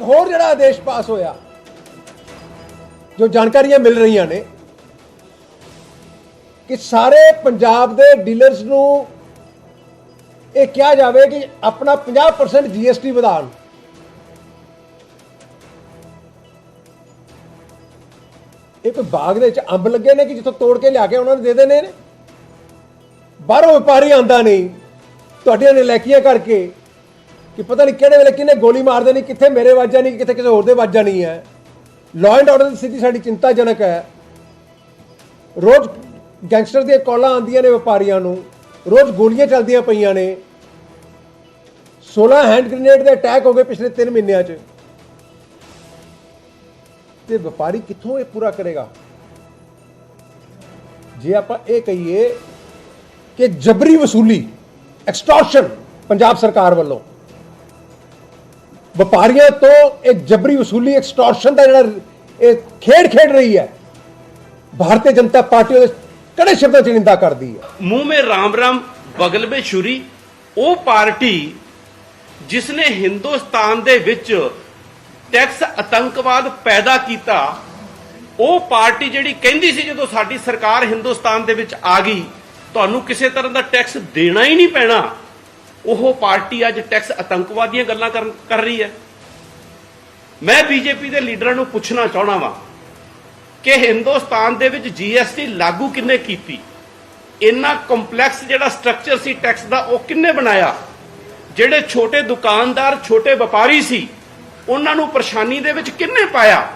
ਹੋਰ ਜਿਹੜਾ ਆਦੇਸ਼ ਪਾਸ ਹੋਇਆ ਜੋ ਜਾਣਕਾਰੀਆਂ ਮਿਲ ਰਹੀਆਂ ਨੇ ਕਿ ਸਾਰੇ ਪੰਜਾਬ ਦੇ ਡੀਲਰਸ ਨੂੰ ਇਹ ਕਿਹਾ ਜਾਵੇ ਕਿ ਆਪਣਾ 50% ਜੀਐਸਟੀ ਵਧਾਉਣ। ਇਹ ਕੋਈ ਬਾਗ ਦੇ ਵਿੱਚ ਅੰਬ ਲੱਗੇ ਨੇ ਕਿ ਜਿੱਥੋਂ ਤੋੜ ਕੇ ਲਿਆ ਕੇ ਉਹਨਾਂ ਨੂੰ ਦੇ ਦੇਣੇ ਨੇ? ਬਾਹਰੋਂ ਵਪਾਰੀ ਆਂਦਾ ਨਹੀਂ। ਤੁਹਾਡੀਆਂ ਨਲਾਇਕੀਆਂ ਕਰਕੇ ਕਿ ਪਤਾ ਨਹੀਂ ਕਿਹੜੇ ਵੇਲੇ ਕਿਹਨੇ ਗੋਲੀ ਮਾਰ ਦੇਣੀ, ਕਿੱਥੇ ਮੇਰੇ ਵੱਜਾ ਨਹੀਂ, ਕਿੱਥੇ ਕਿਸੇ ਹੋਰ ਦੇ ਵੱਜਾ ਨਹੀਂ ਹੈ। ਲਾਅ ਐਂਡ ਆਰਡਰ ਦੀ ਸਥਿਤੀ ਸਾਡੀ ਚਿੰਤਾਜਨਕ ਹੈ। ਰੋਜ਼ ਗੈਂਗਸਟਰ ਦੀਆਂ ਕਾਲਾਂ ਆਉਂਦੀਆਂ ਨੇ ਵਪਾਰੀਆਂ ਨੂੰ। ਰੋਜ਼ ਗੋਲੀਆਂ ਚੱਲਦੀਆਂ ਪਈਆਂ ਨੇ। 16 ਹੈਂਡ ਗ੍ਰੇਨੇਡ ਦੇ ਅਟੈਕ ਹੋ ਗਏ ਪਿਛਲੇ 3 ਮਹੀਨਿਆਂ 'ਚ। ਤੇ ਵਪਾਰੀ ਕਿੱਥੋਂ ਇਹ ਪੂਰਾ ਕਰੇਗਾ? ਜੇ ਆਪਾਂ ਇਹ ਕਹੀਏ ਕਿ ਜਬਰੀ ਵਸੂਲੀ ਐਕਸਟੋਰਸ਼ਨ ਪੰਜਾਬ ਸਰਕਾਰ ਵੱਲੋਂ। ਵਪਾਰੀਆਂ ਤੋਂ ਇੱਕ ਜਬਰੀ ਵਸੂਲੀ ਐਕਸਟੋਰਸ਼ਨ ਦਾ ਜਿਹੜਾ ਇਹ ਖੇਡ ਖੇਡ ਰਹੀ ਹੈ। ਭਾਰਤੀ ਜਨਤਾ ਪਾਰਟੀ ਉਹਦੇ ਕੜੇ ਸ਼ਬਦਾਂ 'ਚ ਨਿੰਦਾ ਕਰਦੀ ਹੈ? ਮੂੰਹ ਮੇ ਰਾਮ ਰਾਮ, ਬਗਲ ਮੇ ਛੁਰੀ। ਉਹ ਪਾਰਟੀ ਜਿਸ ਨੇ ਹਿੰਦੁਸਤਾਨ ਦੇ ਵਿੱਚ ਟੈਕਸ ਆਤੰਕਵਾਦ ਪੈਦਾ ਕੀਤਾ, ਉਹ ਪਾਰਟੀ ਜਿਹੜੀ ਕਹਿੰਦੀ ਸੀ ਜਦੋਂ ਸਾਡੀ ਸਰਕਾਰ ਹਿੰਦੁਸਤਾਨ ਦੇ ਵਿੱਚ ਆ ਗਈ, ਤੁਹਾਨੂੰ ਕਿਸੇ ਤਰ੍ਹਾਂ ਦਾ ਟੈਕਸ ਦੇਣਾ ਹੀ ਨਹੀਂ ਪੈਣਾ। ਉਹ ਪਾਰਟੀ ਅੱਜ ਟੈਕਸ ਆਤੰਕਵਾਦੀਆਂ ਗੱਲਾਂ ਕਰ ਕਰ ਰਹੀ ਹੈ। ਮੈਂ ਬੀਜੇਪੀ ਦੇ ਲੀਡਰਾਂ ਨੂੰ ਪੁੱਛਣਾ ਚਾਹਣਾ ਵਾਂ ਕਿ ਹਿੰਦੁਸਤਾਨ ਦੇ ਵਿੱਚ ਜੀਐਸਟੀ ਲਾਗੂ ਕਿੰਨੇ ਕੀਤੀ? ਇੰਨਾ ਕੰਪਲੈਕਸ ਜਿਹੜਾ ਸਟਰਕਚਰ ਸੀ ਟੈਕਸ ਦਾ, ਉਹ ਕਿੰਨੇ ਬਣਾਇਆ? ਜਿਹੜੇ ਛੋਟੇ ਦੁਕਾਨਦਾਰ, ਛੋਟੇ ਵਪਾਰੀ ਸੀ, ਉਹਨਾਂ ਨੂੰ ਪਰੇਸ਼ਾਨੀ ਦੇ ਵਿੱਚ ਕਿੰਨੇ ਪਾਇਆ?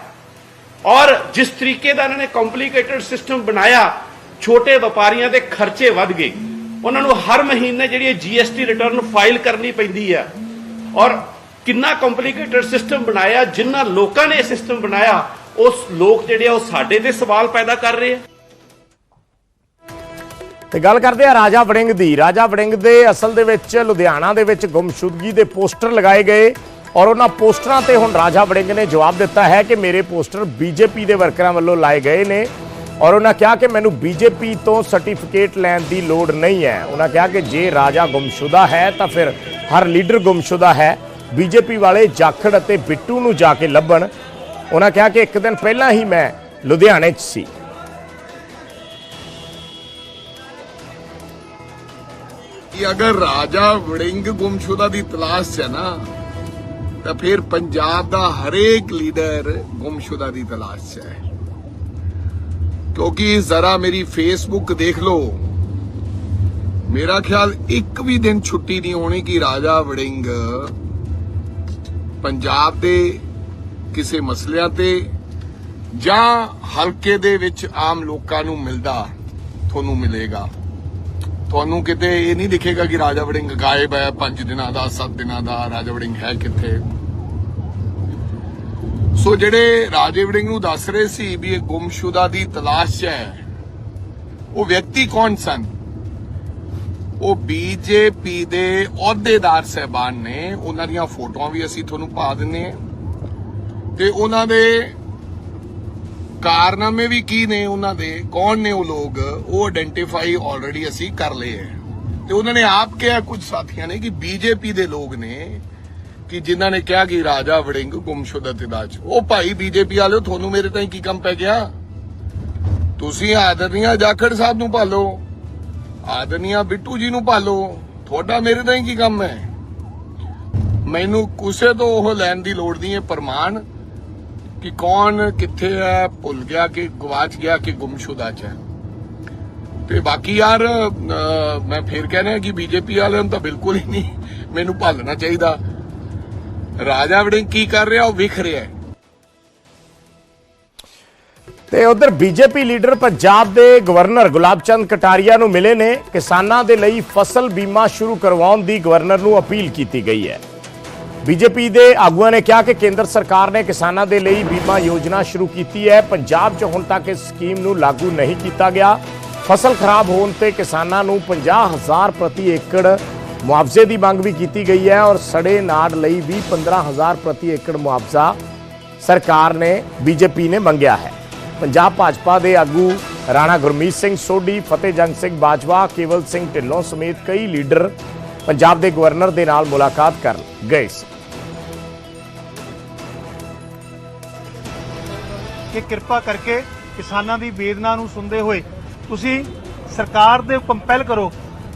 ਔਰ ਜਿਸ ਤਰੀਕੇ ਦਾ ਇਹਨਾਂ ਨੇ ਕੰਪਲਿਕੇਟਡ ਸਿਸਟਮ ਬਣਾਇਆ, ਛੋਟੇ ਵਪਾਰੀਆਂ ਦੇ ਖਰਚੇ ਵੱਧ ਗਏ। ਉਹਨਾਂ ਨੂੰ ਹਰ ਮਹੀਨੇ ਜਿਹੜੀ ਜੀਐਸਟੀ ਰਿਟਰਨ ਫਾਈਲ ਕਰਨੀ ਪੈਂਦੀ ਹੈ ਔਰ ਕਿੰਨਾ ਕੰਪਲਿਕੇਟਡ ਸਿਸਟਮ ਬਣਾਇਆ ਜਿਨ੍ਹਾਂ ਲੋਕਾਂ ਨੇ ਇਹ ਸਿਸਟਮ ਬਣਾਇਆ, ਉਸ ਲੋਕ ਜਿਹੜੇ ਆ ਉਹ ਸਾਡੇ ਤੇ ਸਵਾਲ ਪੈਦਾ ਕਰ ਰਹੇ ਆ। ਤੇ ਗੱਲ ਕਰਦੇ ਆ ਰਾਜਾ ਵੜਿੰਗ ਦੀ। ਰਾਜਾ ਵੜਿੰਗ ਦੇ ਅਸਲ ਦੇ ਵਿੱਚ ਲੁਧਿਆਣਾ ਦੇ ਵਿੱਚ ਗੁੰਮਸ਼ੁਦਗੀ ਦੇ ਪੋਸਟਰ ਲਗਾਏ ਗਏ ਔਰ ਉਹਨਾਂ ਪੋਸਟਰਾਂ ਤੇ ਹੁਣ ਰਾਜਾ ਵੜਿੰਗ ਨੇ ਜਵਾਬ ਦਿੱਤਾ ਹੈ ਕਿ ਮੇਰੇ ਪੋਸਟਰ ਬੀਜੇਪੀ ਦੇ ਵਰਕਰਾਂ ਵੱਲੋਂ ਲਾਏ ਗਏ ਨੇ। ਔਰ ਉਹਨਾਂ ਕਿਹਾ ਕਿ ਮੈਨੂੰ ਬੀਜੇਪੀ ਤੋਂ ਸਰਟੀਫਿਕੇਟ ਲੈਣ ਦੀ ਲੋੜ ਨਹੀਂ ਹੈ। ਉਹਨਾਂ ਕਿਹਾ ਕਿ ਜੇ ਰਾਜਾ ਗੁੰਮਸ਼ੁਦਾ ਹੈ, ਤਾਂ ਫਿਰ ਹਰ ਲੀਡਰ ਗੁੰਮਸ਼ੁਦਾ ਹੈ। ਬੀਜੇਪੀ ਵਾਲੇ ਜਾਖੜ ਅਤੇ ਬਿੱਟੂ ਨੂੰ ਜਾ ਕੇ ਲੱਭਣ। ਉਹਨਾਂ ਕਿਹਾ ਕਿ ਇੱਕ ਦਿਨ ਪਹਿਲਾਂ ਹੀ ਮੈਂ ਲੁਧਿਆਣੇ 'ਚ ਸੀ। ਕਿ ਅਗਰ ਰਾਜਾ ਵੜਿੰਗ ਗੁੰਮਸ਼ੁਦਾ ਦੀ ਤਲਾਸ਼ 'ਚ ਹੈ ਨਾ, ਤਾਂ ਫਿਰ ਪੰਜਾਬ ਦਾ ਹਰੇਕ ਲੀਡਰ ਗੁੰਮਸ਼ੁਦਾ ਦੀ ਤਲਾਸ਼ 'ਚ ਹੈ। ਕਿਉਂਕਿ ਜ਼ਰਾ ਮੇਰੀ ਫੇਸਬੁੱਕ ਦੇਖ ਲਓ। ਮੇਰਾ ਖਿਆਲ ਇੱਕ ਵੀ ਦਿਨ ਛੁੱਟੀ ਨਹੀਂ ਹੋਣੀ ਕਿ ਰਾਜਾ ਵੜਿੰਗ ਪੰਜਾਬ ਦੇ ਕਿਸੇ ਮਸਲਿਆਂ ਤੇ ਜਾਂ ਹਲਕੇ ਦੇ ਵਿੱਚ ਆਮ ਲੋਕਾਂ ਨੂੰ ਮਿਲਦਾ, ਤੁਹਾਨੂੰ ਮਿਲੇਗਾ। ਤੁਹਾਨੂੰ ਕਿਤੇ ਇਹ ਨਹੀਂ ਦਿਖੇਗਾ ਕਿ ਰਾਜਾ ਵੜਿੰਗ ਗਾਇਬ ਹੈ 5 ਦਿਨਾਂ ਦਾ 7 ਦਿਨਾਂ ਦਾ, ਰਾਜਾ ਵੜਿੰਗ ਹੈ ਕਿੱਥੇ? ਸੋ ਜਿਹੜੇ ਰਾਜੇ ਵੜਿੰਗ ਨੂੰ ਦੱਸ ਰਹੇ ਸੀ ਵੀ ਇਹ ਗੁੰਮਸ਼ੁਦਾ ਦੀ ਤਲਾਸ਼ ਹੈ, ਉਹ ਵਿਅਕਤੀ ਕੌਣ ਸਨ? ਉਹ ਬੀਜੇਪੀ ਦੇ ਅਹੁਦੇਦਾਰ ਸਹਿਬਾਨ ਨੇ। ਉਹਨਾਂ ਦੀਆਂ ਫੋਟੋਆਂ ਵੀ ਅਸੀਂ ਤੁਹਾਨੂੰ ਪਾ ਦਿੰਨੇ ਆ ਤੇ ਉਹਨਾਂ ਦੇ ਕਾਰਨਾਮੇ ਵੀ ਕੀ ਨੇ ਉਹਨਾਂ ਦੇ? ਕੌਣ ਨੇ ਉਹ ਲੋਕ? ਉਹ ਆਇਡੈਂਟੀਫਾਈ ਆਲਰੇਡੀ ਅਸੀਂ ਕਰ ਲਏ ਹੈ। ਤੇ ਉਹਨਾਂ ਨੇ ਆਪ ਕਿਹਾ, ਕੁਝ ਸਾਥੀਆਂ ਨੇ ਕਿ ਬੀਜੇਪੀ ਦੇ ਲੋਕ ਨੇ। ਕਿ ਜਿਨ੍ਹਾਂ ਨੇ ਕਿਹਾ ਕਿ ਰਾਜਾ ਵੜਿੰਗ ਗੁੰਮਸ਼ੁਦਾ ਤਦਾਜ ਉਹ ਭਾਈ ਬੀਜੇਪੀ ਵਾਲਿਓ ਤੁਹਾਨੂੰ ਮੇਰੇ ਤਾਈਂ ਕੀ ਕੰਮ ਪੈ ਗਿਆ? ਤੁਸੀਂ ਆਦਰਨੀਆ ਜਾਖੜ ਸਾਹਿਬ ਨੂੰ ਭਾਲੋ। ਆਦਰਨੀਆ ਬਿੱਟੂ ਜੀ ਨੂੰ ਭਾਲੋ। ਤੁਹਾਡਾ ਮੇਰੇ ਤਾਈਂ ਕੀ ਕੰਮ ਹੈ? ਮੈਨੂੰ ਕਿਸੇ ਤੋਂ ਉਹ ਲੈਣ ਦੀ ਲੋੜ ਨਹੀਂ ਹੈ। ਪ੍ਰਮਾਣ ਕਿ ਕੌਣ ਕਿੱਥੇ ਹੈ ਭੁੱਲ ਗਿਆ ਕਿ ਗਵਾਚ ਗਿਆ ਕਿ ਗੁੰਮਸ਼ੁਦਾ ਚ ਹੈ। ਤੇ ਬਾਕੀ ਯਾਰ ਅਹ, ਮੈਂ ਫੇਰ ਰਿਹਾ ਕਿ ਬੀਜੇਪੀ ਵਾਲਿਆਂ ਨੂੰ ਤਾਂ ਬਿਲਕੁਲ ਹੀ ਨਹੀਂ ਮੈਨੂੰ ਭਾਲਣਾ ਚਾਹੀਦਾ। ਰਾਜਾ ਵੜਿੰਗ ਕੀ ਕਰ ਰਿਹਾ, ਉਹ ਵਿਖ ਰਿਹਾ ਤੇ ਉਧਰ ਬੀਜੇਪੀ ਲੀਡਰ ਪੰਜਾਬ ਦੇ ਗਵਰਨਰ ਗੁਲਾਬ ਚੰਦ ਕਟਾਰੀਆ ਨੂੰ ਮਿਲੇ ਨੇ। ਕਿਸਾਨਾਂ ਦੇ ਲਈ ਫਸਲ ਬੀਮਾ ਸ਼ੁਰੂ ਕਰਵਾਉਣ ਦੀ ਗਵਰਨਰ ਨੂੰ ਅਪੀਲ ਕੀਤੀ ਗਈ ਹੈ। ਬੀਜੇਪੀ ਦੇ ਆਗੂਆਂ ਨੇ ਕਿਹਾ ਕਿ ਕੇਂਦਰ ਸਰਕਾਰ ਨੇ ਕਿਸਾਨਾਂ ਦੇ ਲਈ ਬੀਮਾ ਯੋਜਨਾ ਸ਼ੁਰੂ ਕੀਤੀ ਹੈ। ਪੰਜਾਬ 'ਚ ਹੁਣ ਤੱਕ ਇਸ ਸਕੀਮ ਨੂੰ ਲਾਗੂ ਨਹੀਂ ਕੀਤਾ ਗਿਆ। ਫਸਲ ਖਰਾਬ ਹੋਣ ਤੇ ਕਿਸਾਨਾਂ ਨੂੰ 50000 ਪ੍ਰਤੀ ਏਕੜ ਮੁਆਵਜ਼ੇ ਦੀ ਮੰਗ ਵੀ ਕੀਤੀ ਗਈ ਹੈ ਔਰ ਸੜੇ ਨਾੜ ਲਈ ਵੀ 15000 ਪ੍ਰਤੀ ਏਕੜ ਮੁਆਵਜ਼ਾ ਸਰਕਾਰ ਨੇ, ਬੀਜੇਪੀ ਨੇ ਮੰਗਿਆ ਹੈ। ਪੰਜਾਬ ਭਾਜਪਾ ਦੇ ਆਗੂ ਰਾਣਾ ਗੁਰਮੀਤ ਸਿੰਘ ਸੋਢੀ, ਫਤਿਹ ਜੰਗ ਸਿੰਘ ਬਾਜਵਾ, ਕੇਵਲ ਸਿੰਘ ਢਿੱਲੋਂ ਸਮੇਤ ਕਈ ਲੀਡਰ ਪੰਜਾਬ ਦੇ ਗਵਰਨਰ ਦੇ ਨਾਲ ਮੁਲਾਕਾਤ ਕਰਨ ਗਏ ਸੀ। ਕਿ ਕਿਰਪਾ ਕਰਕੇ ਕਿਸਾਨਾਂ ਦੀ ਵੇਦਨਾ ਨੂੰ ਸੁਣਦੇ ਹੋਏ ਤੁਸੀਂ ਸਰਕਾਰ ਦੇ ਕੰਪੈਲ ਕਰੋ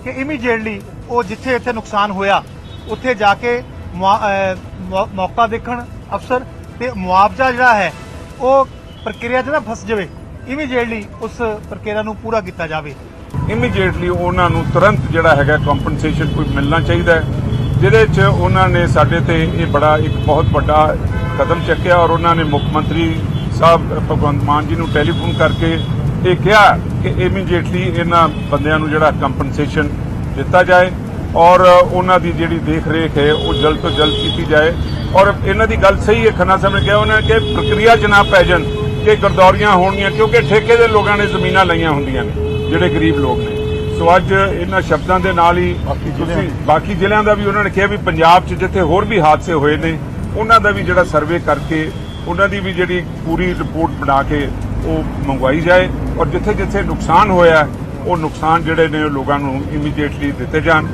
ਕਿ ਇਮੀਡੀਏਟਲੀ ਉਹ ਜਿੱਥੇ ਇੱਥੇ ਨੁਕਸਾਨ ਹੋਇਆ, ਉੱਥੇ ਜਾ ਕੇ ਮੁਆ- ਮੌਕਾ ਦੇਖਣ ਅਫਸਰ ਤੇ ਮੁਆਵਜ਼ਾ ਜਿਹੜਾ ਹੈ, ਉਹ ਪ੍ਰਕਿਰਿਆ 'ਚ ਨਾ ਫਸ ਜਾਵੇ। ਇਮੀਡੀਏਟਲੀ ਉਸ ਪ੍ਰਕਿਰਿਆ ਨੂੰ ਪੂਰਾ ਕੀਤਾ ਜਾਵੇ। ਇਮੀਡੀਏਟਲੀ ਉਹਨਾਂ ਨੂੰ ਤੁਰੰਤ ਜਿਹੜਾ ਹੈਗਾ ਕੰਪਨਸੇਸ਼ਨ ਕੋਈ ਮਿਲਣਾ ਚਾਹੀਦਾ ਹੈ, ਜਿਹਦੇ 'ਚ ਉਹਨਾਂ ਨੇ ਸਾਡੇ ਤੇ ਇਹ ਬੜਾ ਇੱਕ ਬਹੁਤ ਵੱਡਾ ਕਦਮ ਚੱਕਿਆ ਔਰ ਉਹਨਾਂ ਨੇ ਮੁੱਖ ਮੰਤਰੀ ਸਾਹਿਬ ਭਗਵੰਤ ਮਾਨ ਜੀ ਨੂੰ ਟੈਲੀਫੋਨ ਕਰਕੇ ਇਹ ਕਿਹਾ ਕਿ ਇਮੀਡੀਏਟਲੀ ਇਹਨਾਂ ਬੰਦਿਆਂ ਨੂੰ ਜਿਹੜਾ ਕੰਪਨਸੇਸ਼ਨ ਦਿੱਤਾ ਜਾਏ ਔਰ ਉਹਨਾਂ ਦੀ ਜਿਹੜੀ ਦੇਖ ਰੇਖ ਹੈ ਉਹ ਜਲਦ ਤੋਂ ਜਲਦ ਕੀਤੀ ਜਾਏ। ਔਰ ਇਹਨਾਂ ਦੀ ਗੱਲ ਸਹੀ ਹੈ ਖੰਨਾ ਸਾਹਿਬ ਨੇ ਕਿਹਾ ਉਹਨਾਂ ਨੇ ਕਿ ਪ੍ਰਕਿਰਿਆ ਨਾ ਪੈ ਜਾਣ ਕਿ ਗਰਦੌਰੀਆਂ ਹੋਣਗੀਆਂ ਕਿਉਂਕਿ ਠੇਕੇ ਦੇ ਲੋਕਾਂ ਨੇ ਜ਼ਮੀਨਾਂ ਲਈਆਂ ਹੁੰਦੀਆਂ ਨੇ ਜਿਹੜੇ ਗਰੀਬ ਲੋਕ ਨੇ। ਸੋ ਅੱਜ ਇਹਨਾਂ ਸ਼ਬਦਾਂ ਦੇ ਨਾਲ ਹੀ ਤੁਸੀਂ ਬਾਕੀ ਜ਼ਿਲ੍ਹਿਆਂ ਦਾ ਵੀ ਉਹਨਾਂ ਨੇ ਕਿਹਾ ਵੀ ਪੰਜਾਬ 'ਚ ਜਿੱਥੇ ਹੋਰ ਵੀ ਹਾਦਸੇ ਹੋਏ ਨੇ ਉਹਨਾਂ ਦਾ ਵੀ ਜਿਹੜਾ ਸਰਵੇ ਕਰਕੇ ਉਹਨਾਂ ਦੀ ਵੀ ਜਿਹੜੀ ਪੂਰੀ ਰਿਪੋਰਟ ਬਣਾ ਕੇ ਉਹ ਮੰਗਵਾਈ ਜਾਏ। ਔਰ ਜਿੱਥੇ ਜਿੱਥੇ ਨੁਕਸਾਨ ਹੋਇਆ ਹੈ, ਉਹ ਨੁਕਸਾਨ ਜਿਹੜੇ ਨੇ ਉਹ ਲੋਕਾਂ ਨੂੰ ਇਮੀਡੀਏਟਲੀ ਦਿੱਤੇ ਜਾਣ।